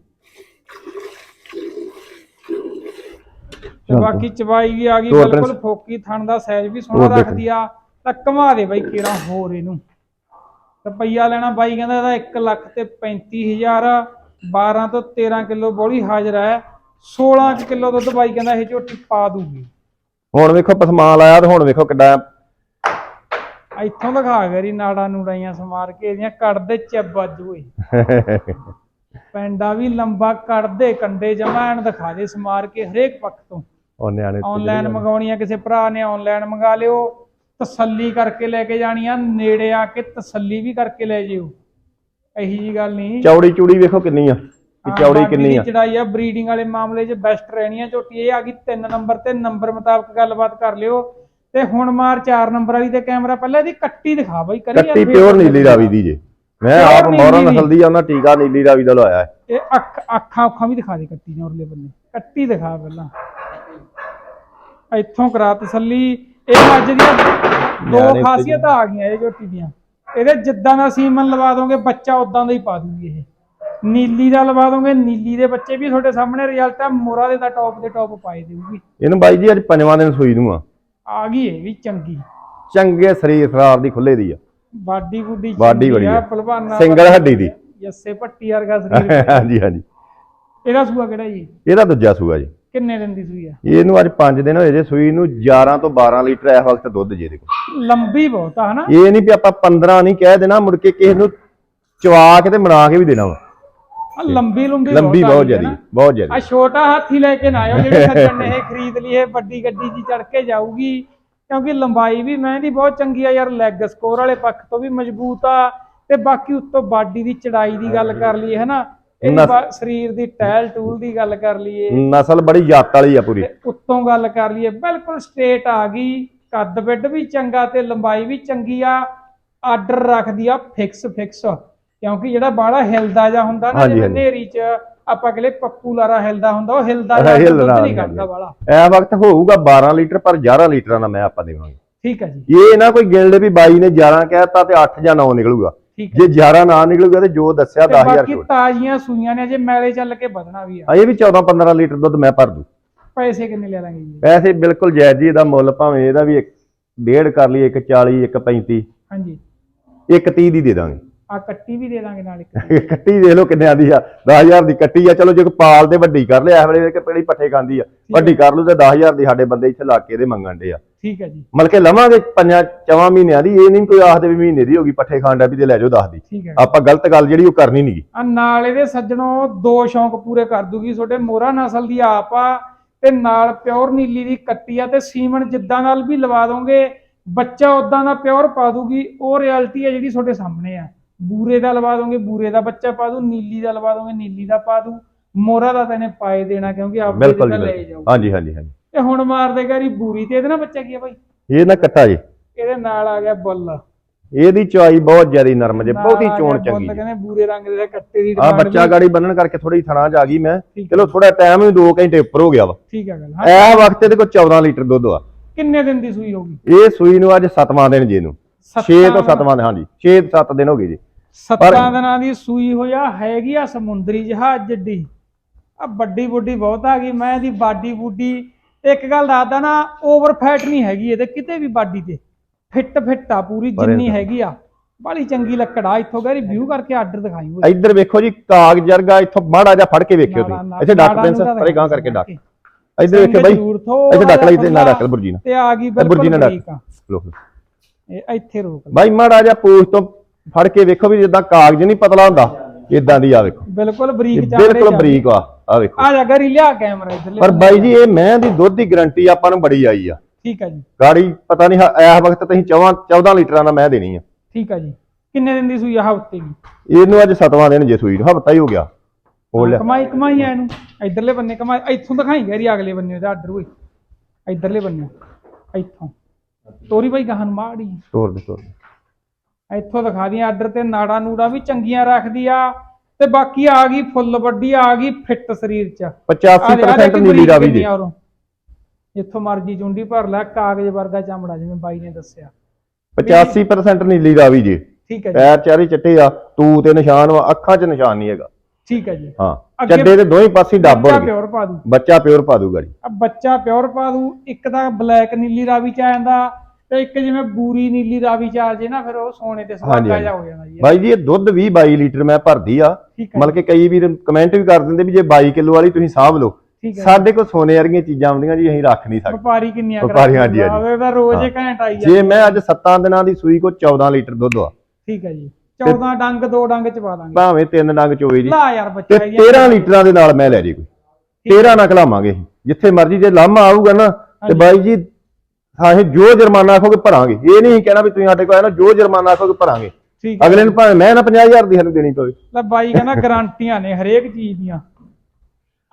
ਤੇ ਬਾਕੀ ਚਵਾਈ ਵੀ ਆ ਗਈ ਹੋਰ ਬਿਲਕੁਲ ਪ੍ਰਿੰਸ। ਫੋਕੀ ਥਣ ਦਾ ਸਾਈਜ਼ ਵੀ ਸੋਹਣਾ ਹੋਰ ਦੇਖ। ਰੱਖਦੀ ਆ। ਤਾਂ ਘਮਾ ਦੇ ਬਾਈ ਕਿਹੜਾ ਹੋਰ ਇਹਨੂੰ। ਰੁਪਈਆ ਲੈਣਾ ਬਾਈ ਕਹਿੰਦਾ ਇਹਦਾ 1 ਲੱਖ ਤੇ 35000 12 ਤੋਂ 13 ਕਿਲੋ ਬੋਲੀ ਹਾਜ਼ਰ ਹੈ। 16 ਕਿਲੋ ਦੁੱਧ ਬਾਈ ਕਹਿੰਦਾ ਇਹ ਝੋਟੀ ਪਾ ਦੂਗੀ। ਹੁਣ ਵੇਖੋ ਪਸਮਾਲ ਆਇਆ ਤੇ ਹੁਣ ਵੇਖੋ ਕਿੱਡਾ ਇੱਥੋਂ ਦਿਖਾ ਗਰੀ ਨਾੜਾਂ ਨੂੜਾਈਆਂ ਸਮਾਰ ਕੇ ਇਹਦੀਆਂ ਕੱਢਦੇ ਚੱਬ ਵੱਜ ਹੋਏ ਪੈਂਡਾ ਵੀ ਲੰਬਾ ਕੱਢਦੇ ਕੰਡੇ ਜਮਾਣ ਦਿਖਾ ਦੇ ਸਮਾਰ ਕੇ ਹਰੇਕ ਪੱਖ ਤੋਂ। ਉਹ ਨਿਆਣੇ ਆਨਲਾਈਨ ਮੰਗਾਉਣੀ ਆ ਕਿਸੇ ਭਰਾ ਨੇ ਆਨਲਾਈਨ ਮੰਗਾ ਲਿਓ ਤਸੱਲੀ ਕਰਕੇ ਲੈ ਕੇ ਜਾਣੀ ਆ ਨੇੜੇ ਆ ਕੇ ਤਸੱਲੀ ਵੀ ਕਰਕੇ ਲੈ ਜਿਓ। ਇਹੀ ਜੀ ਗੱਲ ਨਹੀਂ। ਚੌੜੀ ਚੂੜੀ ਵੇਖੋ ਕਿੰਨੀ ਆ ਕਿ ਚੌੜੀ ਕਿੰਨੀ ਆ। ਚੜਾਈ ਆ ਬਰੀਡਿੰਗ ਵਾਲੇ ਮਾਮਲੇ 'ਚ ਬੈਸਟ ਰਹਿਣੀ ਆ ਝੋਟੀ ਇਹ ਆ ਗਈ 3 ਨੰਬਰ ਤੇ ਨੰਬਰ ਮੁਤਾਬਕ ਗੱਲਬਾਤ ਕਰ ਲਿਓ। ਤੇ ਹੁਣ ਮਾਰ 4 ਨੰਬਰ ਵਾਲੀ ਤੇ ਕੈਮਰਾ ਪਹਿਲਾਂ ਇਹਦੀ ਕੱਟੀ ਦਿਖਾ ਬਾਈ ਕਰੀ ਕੱਟੀ ਪਿਓਰ ਨੀਲੀ ਰਾਵੀ ਦੀ ਜੇ। ਮੈਂ ਆਪ ਮੋਹਰਾ ਦੀ। ਨਸਲ ਦੀ ਆ ਉਹਨਾਂ ਟੀਕਾ ਨੀਲੀ ਰਾਵੀ ਦਾ ਲਵਾਇਆ ਹੈ। ਇਹ ਅੱਖ ਅੱਖਾਂ ਅੱਖਾਂ ਵੀ ਦਿਖਾ ਦੇ ਕੱਟੀ ਨੇ ਉਰਲੇ ਬੰਨੇ। ਕੱਟੀ ਦਿਖਾ ਪਹਿਲਾਂ। ਇੱਥੋਂ ਕਰਾ ਤਸੱਲੀ। ਇਹ ਮੱਝ ਦੀਆਂ ਦੋ ਖਾਸੀਅਤਾਂ ਆ ਗਈਆਂ ਇਹ ਝੋਟੀ ਦੀਆਂ। ਇਹਦੇ ਜਿੱਦਾਂ ਦਾ ਸੀਮਨ ਲਵਾ ਦੋਗੇ ਬੱਚਾ ਉਦਾਂ ਦਾ ਹੀ ਪਾ ਦੂਗੀ ਇਹ। ਨੀਲੀ ਦਾ ਲਵਾ ਦੋਗੇ ਨੀਲੀ ਦੇ ਬੱਚੇ ਵੀ ਤੁਹਾਡੇ ਸਾਹਮਣੇ ਰਿਜ਼ਲਟ ਆ ਮੋਰਾ ਦੇ ਤਾਂ ਟੌਪ ਦੇ ਟੌਪ ਪਾਏ ਦੇਊਗੀ। ਇਹਨੂੰ ਬਾਈ ਜੀ ਅੱਜ ਪੰਜਵਾਂ ਦਿਨ ਸੂਈ ਨੂੰ ਆ। ਆ ਗਈ ਇਹ ਵੀ ਚੰਗੀ। ਚੰਗੇ ਸਰੀਰ ਸਰਾਰ ਦੀ ਖੁੱਲੇ ਦੀ ਆ। ਬਾਡੀ ਬੁੱਡੀ ਬਾਡੀ ਬੜੀ ਆ। ਭਲਵਾਨਾਂ ਸਿੰਗਲ ਹੱਡੀ ਦੀ। ਜੱਸੇ ਪੱਟੀ ਵਰਗਾ ਸਰੀਰ। ਹਾਂਜੀ ਹਾਂਜੀ। ਇਹਦਾ ਸੂਆ ਕਿਹੜਾ ਜੀ? ਇਹਦਾ ਦੂਜਾ ਸੂਆ ਜੀ। ਕਿੰਨੇ ਦਿਨ ਦੀ ਸੂਈ ਆ? ਇਹਨੂੰ ਅੱਜ 5 ਦਿਨ ਹੋਏ ਜੇ ਸੂਈ ਨੂੰ 11 ਤੋਂ 12 ਲੀਟਰ ਇਸ ਵਕਤ ਦੁੱਧ ਜੇ ਦੇ ਕੋਲ। ਲੰਬੀ ਬਹੁਤ ਆ ਹਨਾ? ਇਹ ਨਹੀਂ ਵੀ ਆਪਾਂ 15 ਨਹੀਂ ਕਹਿ ਦੇਣਾ ਮੁੜ ਕੇ ਕਿਸੇ ਨੂੰ ਚਵਾ ਕੇ ਤੇ ਮਨਾ ਕੇ ਵੀ ਦੇਣਾ ਵਾ। ਆ ਲੰਬੀ ਲੰਬੀ ਲੰਬੀ ਆ ਬਹੁਤ ਜ਼ਿਆਦੀ। ਬਹੁਤ ਆ ਜ਼ਿਆਦੀ ਛੋਟਾ ਹਾਥੀ ਲੈ ਕੇ ਨਾ ਆਇਓ ਜਿਹੜੇ ਸੱਜਣ ਨੇ ਇਹ ਖਰੀਦ ਲਈ ਇਹ ਵੱਡੀ ਗੱਡੀ 'ਚ ਚੜ ਕੇ ਜਾਊਗੀ। ਕਿਉਂਕਿ ਲੰਬਾਈ ਵੀ ਮਹਿੰਦੀ ਬਹੁਤ ਚੰਗੀ ਆ ਯਾਰ ਲੈਗ ਸਕੋਰ ਵਾਲੇ ਪੱਖ ਤੋਂ ਵੀ ਮਜ਼ਬੂਤ ਆ। ਤੇ ਬਾਕੀ ਉੱਤੋਂ ਬਾਡੀ ਦੀ ਚੜਾਈ ਦੀ ਗੱਲ ਕਰ ਲਈਏ ਹਨਾ? ਬਾ- ਸਰੀਰ ਦੀ ਟਹਿਲ ਟੂਲ ਦੀ ਗੱਲ ਕਰ ਲਈਏ। ਨਸਲ ਬੜੀ ਜਾਤ ਵਾਲੀ ਆ ਪੂਰੀ। ਉੱਤੋਂ ਗੱਲ ਕਰ ਲਈਏ ਬਿਲਕੁਲ ਸਟ੍ਰੇਟ ਆ ਗਈ। ਕੱਦ ਵਿੱਡ ਵੀ ਚੰਗਾ ਤੇ ਲੰਬਾਈ ਵੀ ਚੰਗੀ ਆ। ਆਰਡਰ ਰੱਖਦੀ ਆ ਫਿਕਸ ਫਿਕਸ ਕਿਉਂਕਿ ਜਿਹੜਾ ਬਾੜਾ ਹਿਲਦਾ ਜਾਂ ਹੁੰਦਾ ਨਾ ਜਿਵੇਂ ਹਾਂਜੀ। ਨੇਰੀ ਚ ਆਪਾਂ ਕਹਿੰਦੇ ਪੱਪੂ ਲਾਰਾ ਹਿਲਦਾ ਹੁੰਦਾ ਉਹ ਹਿਲਦਾ ਜਾਂ ਨਹੀਂ ਕੱਢਦਾ ਬਾਲਾ ਐ ਵਕਤ ਹੋਊਗਾ 12 ਲੀਟਰ ਪਰ 11 ਲੀਟਰਾਂ ਦਾ ਮੈਂ ਆਪਾਂ ਦੇਵਾਂਗੇ। ਠੀਕ ਹੈ ਜੀ। ਇਹ ਨਾ ਕੋਈ ਗਿਣ ਲੈ ਵੀ ਬਾਈ ਨੇ 11 ਕਹਿਤਾ ਤੇ 8 ਜਾਂ 9 ਨਿਕਲੂਗਾ। ਜੇ 11 ਨਾ ਨਿਕਲੂਗਾ ਤੇ ਜੋ ਦੱਸਿਆ ਤੇ 10000 ਬਾਕੀ ਤਾਜ਼ੀਆਂ ਸੂਈਆਂ ਨੇ ਅਜੇ ਮੈਲੇ ਚੱਲ ਕੇ ਵਧਣਾ ਵੀ ਆ। ਇਹ ਵੀ 14 15 ਲੀਟਰ ਦੁੱਧ ਮੈਂ ਭਰ ਦੂ। ਪੈਸੇ ਕਿੰਨੇ ਲੈ ਲਾਂਗੇ ਜੀ? ਪੈਸੇ ਬਿਲਕੁਲ ਜਾਇਜ਼ ਜੀ ਇਹਦਾ ਮੁੱਲ ਭਾਵੇਂ ਇਹਦਾ ਵੀ ਇੱਕ ਡੇਢ ਕਰ ਲਈ 140 135 ਹਾਂਜੀ। 130 ਦੀ ਦੇ ਦਾਂਗੇ। ਆ ਕੱਟੀ ਵੀ ਦੇ ਦਾਂਗੇ ਨਾਲ ਇੱਕ ਕੱਟੀ ਦੇਖ ਲਓ ਕਿੰਨੇ ਆਂਦੀ ਆ 10000 ਦੀ ਕੱਟੀ ਆ। ਚਲੋ ਜੇ ਕੋਈ ਪਾਲ ਦੇ ਵੱਡੀ ਕਰ ਲਿਆ ਇਸ ਵੇਲੇ ਕਿ ਪਹਿਲੀ ਪੱਠੇ ਖਾਂਦੀ ਆ। ਵੱਡੀ ਕਰ ਲੂ ਤੇ 10000 ਦੀ ਸਾਡੇ ਬੰਦੇ ਇੱਥੇ ਲਾ ਕੇ ਇਹਦੇ ਮੰਗਣ ਦੇ ਆ। ਠੀਕ ਹੈ ਜੀ। ਮਤਲਬ ਕਿ ਲਵਾਂਗੇ ਪੰਜਾਂ ਚਵਾਂ ਮਹੀਨਿਆਂ ਦੀ ਇਹ ਨਹੀਂ ਕੋਈ ਆਖਦੇ ਵੀ ਮਹੀਨੇ ਦੀ ਹੋਗੀ ਪੱਠੇ ਖਾਂਡਾ ਵੀ ਤੇ ਲੈ ਜਾਓ 10 ਦੀ। ਆਪਾਂ ਗਲਤ ਗੱਲ ਜਿਹੜੀ ਉਹ ਕਰਨੀ ਨਹੀਂਗੀ ਆ ਨਾਲ ਇਹਦੇ ਸੱਜਣੋਂ ਦੋ ਸ਼ੌਂਕ ਪੂਰੇ ਕਰ ਦੂਗੀ ਤੁਹਾਡੇ ਮੋਹਰਾ ਨਸਲ ਦੀ ਆਪ ਆ ਤੇ ਨਾਲ ਪਿਓਰ ਨੀਲੀ ਦੀ ਕੱਟੀ ਆ ਤੇ ਸੀਮਨ ਜਿੱਦਾਂ ਨਾਲ ਵੀ ਲਵਾ ਦੋਗੇ ਬੱਚਾ ਉਦਾਂ ਦਾ ਪਿਓਰ ਪਾ ਦੂਗੀ ਉਹ ਰਿਐਲਿਟੀ ਆ ਜਿਹੜੀ ਤੁਹਾਡੇ ਸਾਹਮਣੇ ਆ। ਬੂਰੇ ਦਾ ਲਵਾ ਦੋਗੇ ਬੂਰੇ ਦਾ ਬੱਚਾ ਪਾ ਦੂ ਨੀਲੀ ਦਾ ਲਵਾ ਦੋਗੇ ਨੀਲੀ ਦਾ ਪਾ ਦੂ ਮੋਹਰਾ ਦਾ ਤਾਂ ਇਹਨੇ ਪਾਏ ਦੇਣਾ ਕਿਉਂਕਿ ਆਪ ਬਿਲਕੁਲ ਜੀ ਲੈ। ਜਾਓ ਹਾਂਜੀ ਹਾਂਜੀ ਹਾਂਜੀ। ਤੇ ਹੁਣ ਮਾਰਦੇ ਗਾਰੀ ਬੂਰੀ ਤੇ ਇਹਦੇ ਨਾਲ ਬੱਚਾ ਕੀ ਆ ਭਾਈ ਇਹ ਨਾ ਕੱਟਾ ਜੀ। ਇਹਦੇ ਨਾਲ ਆ ਗਿਆ ਬੁੱਲ। ਇਹਦੀ ਚਵਾਈ ਬਹੁਤ ਜ਼ਿਆਦਾ ਨਰਮ ਜੇ ਨਾਲ ਬਹੁਤੀ ਆ ਚੋਣ ਗਿਆ ਚੰਗੀ ਬੁੱਲ ਕਹਿੰਦੇ ਬੂਰੇ ਰੰਗ ਦੇ ਕੱਟੇ ਦੀ ਆ demand ਬੱਚਾ ਵੀ- ਗਾੜੀ ਬੰਨਣ ਕਰਕੇ ਥੋੜੀ ਥਣਾ ਚ ਆ ਗਈ ਮੈਂ। ਠੀਕ ਚਲੋ ਥੋੜਾ ਟਾਈਮ ਵੀ 2 ਘੰਟੇ ਉੱਪਰ ਹੋ ਗਿਆ ਵਾ। ਠੀਕ ਹੈ ਗੱਲ ਹਾਂ। ਇਹ ਵਕਤ ਇਹਦੇ ਕੋਲ 14 ਲੀਟਰ ਦੁੱਧ ਆ। ਕਿੰਨੇ ਦਿਨ ਦੀ ਸੂਈ ਹੋਗੀ ਇਹ ਸੂਈ ਨੂੰ ਅੱਜ 7ਵਾਂ ਦਿਨ ਜੇ ਨੂੰ 6 ਤੋਂ 7ਵਾਂ ਦਿਨ। ਹਾਂਜੀ 6 7 ਦਿਨ ਹੋ ਗਏ ਜੀ। ਸੱਤਾਂ ਦਿਨਾਂ ਦੀ ਸੂਈ ਹੋਇਆ ਹੈਗੀ ਆ ਸਮੁੰਦਰੀ ਜਹਾਜ਼ ਜੱਡੀ। ਆ ਵੱਡੀ ਬੁੱਢੀ ਬਹੁਤ ਆ ਗਈ ਮੈਂ ਇਹਦੀ ਬਾਡੀ ਬੁੱਢੀ ਇੱਕ ਗੱਲ ਦੱਸਦਾ ਨਾ ਓਵਰ ਫੈਟ ਨਹੀਂ ਹੈਗੀ ਇਹਦੇ ਕਿਤੇ ਵੀ ਬਾਡੀ ਤੇ। ਫਿੱਟ ਫਿੱਟ ਆ ਪੂਰੀ ਜਿੰਨੀ ਹੈਗੀ ਆ। ਬੜੀ ਚੰਗੀ ਲੱਕੜਾ ਇੱਥੋਂ ਗੈਰੀ ਵਿਊ ਕਰਕੇ ਆਰਡਰ ਦਿਖਾਈ ਹੋਈ। ਇੱਧਰ ਵੇਖੋ ਜੀ ਕਾਗਜ਼ ਜਰਗਾ ਇੱਥੋਂ ਮਾੜਾ ਜਿਹਾ ਫੜ ਕੇ ਵੇਖਿਓ ਤੁਸੀਂ। ਇੱਥੇ ਡੱਕ ਪੈਂਸ ਪਰੇ ਗਾਂ ਕਰਕੇ ਡੱਕ। ਇੱਧਰ ਵੇਖਿਓ ਬਾਈ ਇੱਥੇ ਡੱਕ ਲੈ ਇੱਥੇ ਨਾ ਡੱਕ ਬੁਰਜੀ ਨਾਲ। ਤੇ ਆ ਗਈ ਬਿਲਕੁਲ ਆ। ਡੱਕ ਲੋ ਇਹ ਇੱਥੇ ਰੋਕ। ਬਾਈ ਮਾੜਾ ਜਿਹਾ ਪੂਛ ਤੋਂ ਫੜ ਕੇ ਵੇਖੋ ਵੀ ਜਿੱਦਾਂ ਕਾਗਜ਼ ਨਹੀਂ ਪਤਲਾ ਹੁੰਦਾ ਇਦਾਂ ਦੀ ਆ ਵੇਖੋ। ਬਿਲਕੁਲ ਬਰੀਕ ਚਾਂਦੇ ਬਿਲਕੁਲ ਬਰੀਕ ਆ ਆ ਵੇਖੋ। ਆ ਜਾ ਗਰੀ ਲਿਆ ਕੈਮਰਾ ਇੱਧਰ ਪਰ ਬਾਈ ਜੀ ਇਹ ਮੈਂ ਦੀ ਦੁੱਧ ਦੀ ਗਾਰੰਟੀ ਆਪਾਂ ਨੂੰ ਬੜੀ ਆਈ ਆ। ਠੀਕ ਆ ਜੀ। ਗਾੜੀ ਪਤਾ ਨਹੀਂ ਇਸ ਵਕਤ ਤੁਸੀਂ 14 14 ਲੀਟਰਾਂ ਦਾ ਮੈਂ ਦੇਣੀ ਆ। ਠੀਕ ਆ ਜੀ। ਕਿੰਨੇ ਦਿਨ ਦੀ ਸੂਈ ਆ ਹਫ਼ਤੇ ਦੀ? ਇਹਨੂੰ ਅੱਜ 7ਵਾਂ ਦਿਨ ਜੇ ਸੂਈ ਹਫਤਾ ਹੀ ਹੋ ਗਿਆ। ਲਿਆ ਕਮਾਈ ਕਮਾਈ ਆ ਇਹਨੂੰ। ਇਧਰਲੇ ਬੰਨੇ ਕਮਾਈ ਇੱਥੋਂ ਦਿਖਾਈ ਗੈਰੀ ਅਗਲੇ ਬੰਨੇ ਉਹਦਾ ਆਰਡਰ ਹੋਈ ਇਧਰਲੇ ਬੰਨੇ ਇੱਥੋਂ। ਤੋਰੀ ਭਾਈ ਗਹਨ ਮਾੜੀ। ਤੋਰ ਦੇ ਤੋਰ ਦੇ। ਇੱਥੋਂ ਦਿਖਾ ਦੀਆਂ ਆਰਡਰ ਤੇ ਨਾੜਾ ਨੂੜਾ ਵੀ ਚੰਗੀਆਂ ਰੱਖਦੀ ਆ ਤੇ ਬਾਕੀ ਆ ਗਈ ਫੁੱਲ ਵੱਡੀ ਆ ਗਈ ਫਿੱਟ ਸਰੀਰ ਚ। ਆ ਦੇ- ਆ 85% ਦੇਖੀ ਨੀਲੀ ਰਾਵੀ ਉਰੋਂ। ਜਿੱਥੋਂ ਮਰਜ਼ੀ ਚੁੰਡੀ ਭਰ ਲੈ ਕਾਗਜ਼ ਵਰਗਾ ਚਮੜਾ ਜਿਵੇਂ ਬਾਈ ਨੇ ਦੱਸਿਆ। 85% ਨੀਲੀ ਰਾਵੀ ਜੀ। ਠੀਕ ਹੈ ਜੀ। ਪੈਰ ਚਾਰੇ ਚਿੱਟੇ ਆ ਤੂ ਤੇ ਨਿਸ਼ਾਨ ਵਾ ਅੱਖਾਂ 'ਚ ਨਿਸ਼ਾਨ ਨਹੀਂ ਹੈਗਾ। ਠੀਕ ਹੈ ਜੀ। ਹਾਂ ਚੱਡੇ ਦੇ ਦੋਹੀਂ ਪਾਸੇ ਡੱਬ ਬੱਚਾ ਪਿਓਰ ਪਾ ਦੂ ਬੱਚਾ ਪਿਓਰ ਪਾ ਦੂਗਾ ਜੀ। ਆ ਬੱਚਾ ਪਿਓਰ ਪਾ ਦੂ ਇੱਕ ਤਾਂ ਬਲੈਕ ਨੀਲੀ ਰਾਵੀ ਚ ਆ ਜਾਂਦਾ ਤੇ ਇੱਕ ਜਿਵੇਂ ਬੂਰੀ ਨੀਲੀ ਰਾਵੀ ਚ ਆ ਜੇ ਨਾ ਫਿਰ ਉਹ ਸੋਨੇ ਤੇ ਹਾਂਜੀ, ਸੁਹਾਗਾ ਹਾਂਜੀ। ਜਾ ਹੋ ਜਾਂਦਾ ਜੀ। ਬਾਈ ਜੀ ਇਹ ਦੁੱਧ 20 22 ਲੀਟਰ ਮੈਂ ਭਰਦੀ ਆ। ਠੀਕ ਹੈ ਮਤਲਬ ਕਿ ਕਈ ਵੀਰ ਕਮੈਂਟ ਵੀ ਕਰ ਦਿੰਦੇ ਵੀ ਜੇ 22 ਕਿਲੋ ਵਾਲੀ ਤੁਸੀਂ ਸਾਂਭ ਲਓ। ਠੀਕ ਹੈ। ਸਾਡੇ ਕੋਲ ਸੋਨੇ ਵਰਗੀਆਂ ਚੀਜ਼ਾਂ ਆਉਂਦੀਆਂ ਜੀ ਅਸੀਂ ਰੱਖ ਨਹੀਂ ਸਕਦੇ। ਵਪਾਰੀ ਕਿੰਨੀਆਂ ਵਪਾਰੀ, ਹਾਂਜੀ, ਹਾਂਜੀ। ਆਵੇ ਤਾਂ ਰੋਜ਼ ਹੀ। ਘੰਟਾ ਆਈ ਜੇ ਮੈਂ ਅੱਜ 7 ਦਿਨਾਂ ਦੀ ਸੂਈ ਕੋ 14 ਲੀਟਰ ਦੁੱਧ ਆ। ਠੀਕ ਹੈ ਜੀ। 14 ਡੰਗ ਦੋ ਡੰਗ ਚ ਪਾ ਦਾਂਗੇ। ਭਾਵੇਂ ਤਿੰਨ ਡੰਗ ਚੋਵੇ ਜੀ। ਲਾ ਯਾਰ ਤੇ ਬੱਚਾ ਇਹਦੀਆਂ 13 ਲੀਟਰਾਂ ਦੇ ਨਾਲ ਮੈਂ ਲੈ ਜੀ ਕੋਈ। 13 ਨਾ ਖਲਾਵਾਂਗੇ ਅਸੀਂ। ਜਿੱਥੇ ਮਰਜ਼ੀ ਜੇ ਲਾਮਾ ਆਊਗਾ ਨਾ ਤੇ। ਬਾਈ ਜੀ ਅਸੀਂ ਜੋ ਜੁਰਮਾਨਾ ਆਖੋਗੇ ਭਰਾਂਗੇ। ਇਹ ਨਹੀਂ ਕਹਿਣਾ ਵੀ ਤੁਸੀਂ ਸਾਡੇ ਕੋਲ ਆਏ ਨਾ ਜੋ ਜੁਰਮਾਨਾ ਆਖੋਗੇ ਭਰਾਂਗੇ। ਠੀਕ ਹੈ। ਅਗਲੇ ਨੂੰ ਭਾਵੇਂ ਮੈਂ ਨਾ 50000 ਦੀ ਸਾਨੂੰ ਦੇਣੀ ਪਵੇ। ਲੈ ਬਾਈ ਕਹਿੰਦਾ ਗਾਰੰਟੀਆਂ ਨੇ ਹਰੇਕ ਚੀਜ਼ ਦੀਆਂ।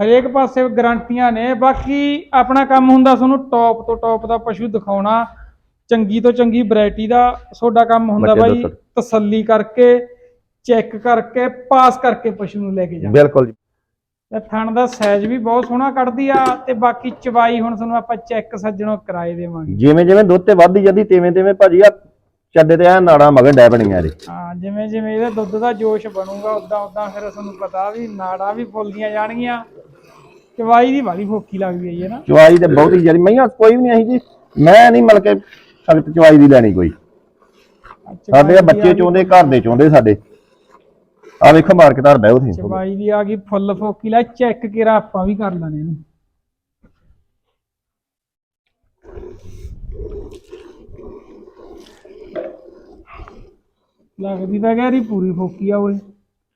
ਹਰੇਕ ਪਾਸੇ ਗਾਰੰਟੀਆਂ ਨੇ। ਬਾਕੀ ਆਪਣਾ ਕੰਮ ਹੁੰਦਾ ਤੁਹਾਨੂੰ ਟੌਪ ਤੋਂ ਟੌਪ ਦਾ ਪਸ਼ੂ ਦਿਖਾਉਣਾ ਚੰਗੀ ਤੋਂ ਚੰਗੀ ਵੈਰਾਈਟੀ ਦਾ ਤੁਹਾਡਾ ਕੰਮ ਹੁੰਦਾ ਬਾਈ। ਤਸੱਲੀ ਕਰਕੇ ਚੈੱਕ ਕਰਕੇ ਪਾਸ ਕਰਕੇ ਪਸ਼ੂ ਨੂੰ ਲੈ ਕੇ ਜਾਣਾ। ਬਿਲਕੁਲ ਜੀ। ਤੇ ਥਣ ਦਾ ਸਾਈਜ਼ ਵੀ ਬਹੁਤ ਸੋਹਣਾ ਕੱਢਦੀ ਆ ਤੇ ਬਾਕੀ ਚਵਾਈ ਹੁਣ ਤੁਹਾਨੂੰ ਆਪਾਂ ਚੈੱਕ ਸੱਜਣੋਂ ਕਰਾਏ ਦੇਵਾਂਗੇ। ਜਿਵੇਂ ਜਿਵੇਂ ਦੁੱਧ ਤੇ ਵੱਧਦੀ ਜਾਂਦੀ ਤਿਵੇਂ ਤਿਵੇਂ ਭਾਜੀ ਆ ਚੱਡੇ ਤੇ ਆ ਨਾੜਾਂ ਮਗਰ ਡੈ ਬਣੀਆਂ ਇਹਦੇ। ਹਾਂ ਜਿਵੇਂ ਜਿਵੇਂ ਇਹਦੇ ਦੁੱਧ ਦਾ ਜੋਸ਼ ਬਣੂਗਾ ਉਦਾਂ ਉਦਾਂ ਫਿਰ ਤੁਹਾਨੂੰ ਪਤਾ ਵੀ ਨਾੜਾਂ ਵੀ ਫੁੱਲਦੀਆਂ ਜਾਣਗੀਆਂ। ਚਵਾਈ ਦੀ ਵਾਲੀ ਫੋਕੀ ਲੱਗਦੀ ਹੈ ਨਾ? ਚਵਾਈ ਤੇ ਬਹੁਤੀ ਜਿਹੜੀ ਮਈਆਂ ਕੋਈ ਵੀ ਨਹੀਂ ਆਹੀ ਜੀ। ਮੈਂ ਨਹੀਂ ਮਤਲਬ ਕਿ ਸਖਤ ਚਵਾਈ ਦੀ ਲੈਣੀ ਕੋਈ। ਸਾਡੇ ਬੱਚੇ ਚਾਹੁੰਦੇ ਘਰ ਦੇ ਚਾਹੁੰਦੇ ਸਾਡੇ। ਆ ਵੇਖੋ ਮਾਰ ਕੇ ਧਰ ਬਹਿ ਉਥੇ ਚਵਾਈ ਦੀ ਆ ਗਈ ਫੁੱਲ ਫੋਕੀ ਲੈ ਚੈੱਕ ਕੇਰਾ ਆਪਾਂ ਵੀ ਕਰ ਲੈਣੇ ਇਹਨੂੰ ਲੱਗਦੀ ਤਾਂ ਗੈਰੀ ਪੂਰੀ ਫੋਕੀ ਆ ਓਏ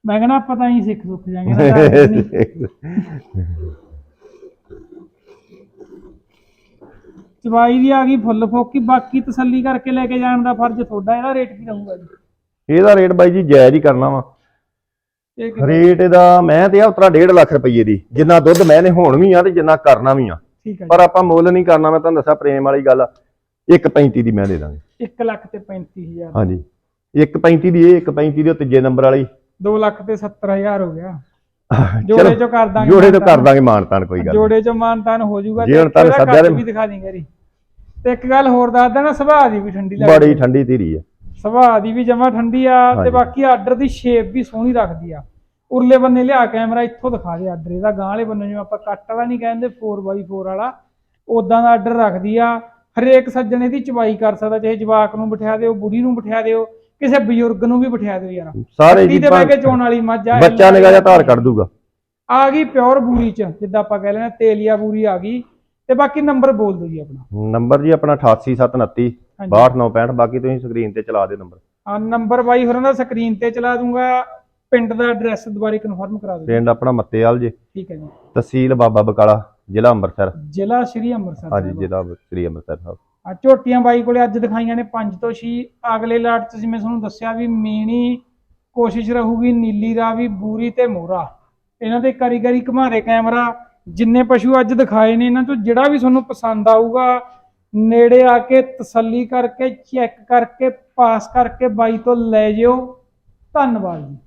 ਮੈਂ ਕਹਿੰਦਾ ਆਪਾਂ ਤਾਂ ਹੀ ਸਿੱਖ ਸੁੱਖ ਜਾਾਂਗੇ ਨਾ ਦੇ ਨਹੀਂ। ਦੀ ਆ ਗਈ ਫੁੱਲ ਫੋਕੀ ਬਾਕੀ ਤਸੱਲੀ ਕਰਕੇ ਲੈ ਕੇ ਜਾਣ ਦਾ ਫਰਜ਼ ਤੁਹਾਡਾ ਇਹਦਾ ਰੇਟ ਕੀ ਰਹੂਗਾ ਜੀ ਇਹਦਾ ਰੇਟ ਬਾਈ ਜੀ ਜਾਇਜ਼ ਹੀ ਕਰਨਾ ਵਾ? ਰੇਟ ਇਹਦਾ ਮੈਂ ਤੇ ਆ ਉਤਰਾ 1.5 ਲੱਖ ਰੁਪਏ ਦੀ। ਜਿੰਨਾ ਦੁੱਧ ਮੈਂ ਨੇ ਹੁਣ ਵੀ ਆ ਤੇ ਜਿੰਨਾ ਕਰਨਾ ਵੀ ਆ। ਠੀਕ ਹੈ ਪਰ ਆਪਾਂ ਮੁੱਲ ਨਹੀਂ ਕਰਨਾ ਮੈਂ ਤੁਹਾਨੂੰ ਦੱਸਿਆ ਪ੍ਰੇਮ ਵਾਲੀ ਗੱਲ 1.35 ਦੀ ਮੈਂ ਦੇ ਦਾਂਗੇ। 1 ਲੱਖ ਤੇ 35000 ਹਾਂਜੀ। 1.35 ਦੀ ਇਹ 1.35 ਦੀ ਉਹ ਤੀਜੇ ਨੰਬਰ ਵਾਲੀ। 2 ਲੱਖ ਤੇ 70000 ਹੋ ਗਿਆ। ਜੋੜੇ ਚੋਂ ਕਰ ਦਾਂਗੇ ਜੋੜੇ ਤੋਂ ਮਾਨਤਾਨ। ਕਰ ਦਾਂਗੇ ਮਾਨਤਾਨ ਕੋਈ ਗੱਲ। ਜੋੜੇ ਚੋਂ ਮਾਨਤਾਨ ਹੋ ਜਾਊਗਾ ਜੇ ਹੁਣ ਤੁਹਾਨੂੰ ਸੱਦਿਆ ਵੀ ਦਿਖਾ ਦੀ ਗਰੀ ਤੇ ਇੱਕ ਗੱਲ ਹੋਰ ਦੱਸ ਦੇਣਾ ਸੁਭਾਅ ਦੀ ਵੀ ਠੰਡੀ ਲੱਗਦੀ ਬੜੀ ਠੰਡੀ ਧੀਰੀ ਹੈ ਸੁਭਾਅ ਦੀ ਵੀ ਜਮਾ ਠੰਡੀ ਆ ਤੇ। ਬਾਕੀ ਆਰਡਰ ਦੀ ਸ਼ੇਪ ਵੀ ਸੋਹਣੀ ਰੱਖਦੀ ਆ। ਉਰਲੇ ਬੰਨੇ ਲਿਆ ਕੈਮਰਾ ਇੱਥੋਂ ਦਿਖਾ ਦੇ ਆਰਡਰ ਇਹਦਾ ਗਾਂ ਵਾਲੇ ਬੰਨੇ ਜਿਵੇਂ ਆਪਾਂ ਕੱਟ ਵਾਲਾ ਨਹੀਂ ਕਹਿੰਦੇ 4x4 ਵਾਲਾ। ਉਦਾਂ ਦਾ ਆਰਡਰ ਰੱਖਦੀ ਆ। ਹਰੇਕ ਸੱਜਣ ਇਹਦੀ ਚਵਾਈ ਕਰ ਸਕਦਾ ਚਾਹੇ ਜਵਾਕ ਨੂੰ ਬਿਠਾ ਦਿਓ ਬੁੜੀ ਨੂੰ ਬਿਠਾ ਦਿਓ ਕਿਸੇ ਬਜ਼ੁਰਗ ਨੂੰ ਵੀ ਬਿਠਾ ਦਿਓ ਯਾਰ। ਸਾਰੇ ਜੀ ਤੇ ਬਹਿ ਕੇ ਚੋਣ ਵਾਲੀ ਮੱਝ ਆ ਬੱਚਾ ਨਿਗਾਹ ਜਿਹਾ ਧਾਰ ਕੱਢ ਦੂਗਾ। ਆ ਗਈ ਪਿਓਰ ਬੂਰੀ ਚ ਜਿੱਦਾਂ ਆਪਾਂ ਕਹਿ ਲੈਣਾ ਤੇਲੀਆ ਬੂਰੀ ਆ ਗਈ। ਤੇ ਬਾਕੀ ਨੰਬਰ ਬੋਲ ਦਿਓ ਜੀ ਆਪਣਾ। ਨੰਬਰ ਜੀ ਆਪਣਾ 88729 ਹਾਂਜੀ। 6265 ਬਾਕੀ ਤੁਸੀਂ ਸਕਰੀਨ ਤੇ ਚਲਾ ਦਿਓ ਨੰਬਰ ਆ ਨੰਬਰ ਬਾਈ ਹੋਰਾਂ ਦਾ ਸਕਰੀਨ ਤੇ ਚਲਾ ਦੂੰਗਾ। ਪਿੰਡ ਦਾ ਐਡਰੈਸ ਦੁਬਾਰੇ ਕਨਫਰਮ ਕਰਾ ਦਿਓ। ਪਿੰਡ ਆਪਣਾ ਮੱਤੇਵਾਲ ਜੇ। ਠੀਕ ਹੈ ਜੀ। ਤਹਿਸੀਲ ਬਾਬਾ ਬਕਾਲਾ ਜ਼ਿਲ੍ਹਾ ਅੰਮ੍ਰਿਤਸਰ। ਜ਼ਿਲ੍ਹਾ ਸ਼੍ਰੀ ਅੰਮ੍ਰਿਤਸਰ ਹਾਂਜੀ। ਜ਼ਿਲ੍ਹਾ ਸ੍ਰੀ ਅੰਮ੍ਰਿਤਸਰ ਸਾਹਿਬ। ਆ ਝੋਟੀਆਂ ਬਾਈ ਕੋਲੇ ਅੱਜ ਦਿਖਾਈਆਂ ਨੇ 5 ਤੋਂ 6 ਅਗਲੇ ਲਾਟ ਚ ਜਿਵੇਂ ਤੁਹਾਨੂੰ ਦੱਸਿਆ ਵੀ ਮੀਣੀ ਕੋਸ਼ਿਸ਼ ਰਹੂਗੀ ਨੀਲੀ ਰਾਵੀ ਬੂਰੀ ਤੇ ਮੋਰਾ। ਇਹਨਾਂ ਦੇ ਕਾਰੀਗਰੀ ਘਮਾਰੇ ਕੈਮਰਾ। ਜਿੰਨੇ ਪਸ਼ੂ ਅੱਜ ਦਿਖਾਏ ਨੇ ਇਹਨਾਂ ਤੋਂ ਜਿਹੜਾ ਵੀ ਤੁਹਾਨੂੰ ਪਸੰਦ ਆਊਗਾ ਨੇੜੇ ਆ ਕੇ ਤਸੱਲੀ ਕਰਕੇ, ਚੈੱਕ ਕਰਕੇ, ਪਾਸ ਕਰਕੇ ਬਾਈ ਤੋਂ ਲੈ ਜਿਓ। ਧੰਨਵਾਦ ਜੀ।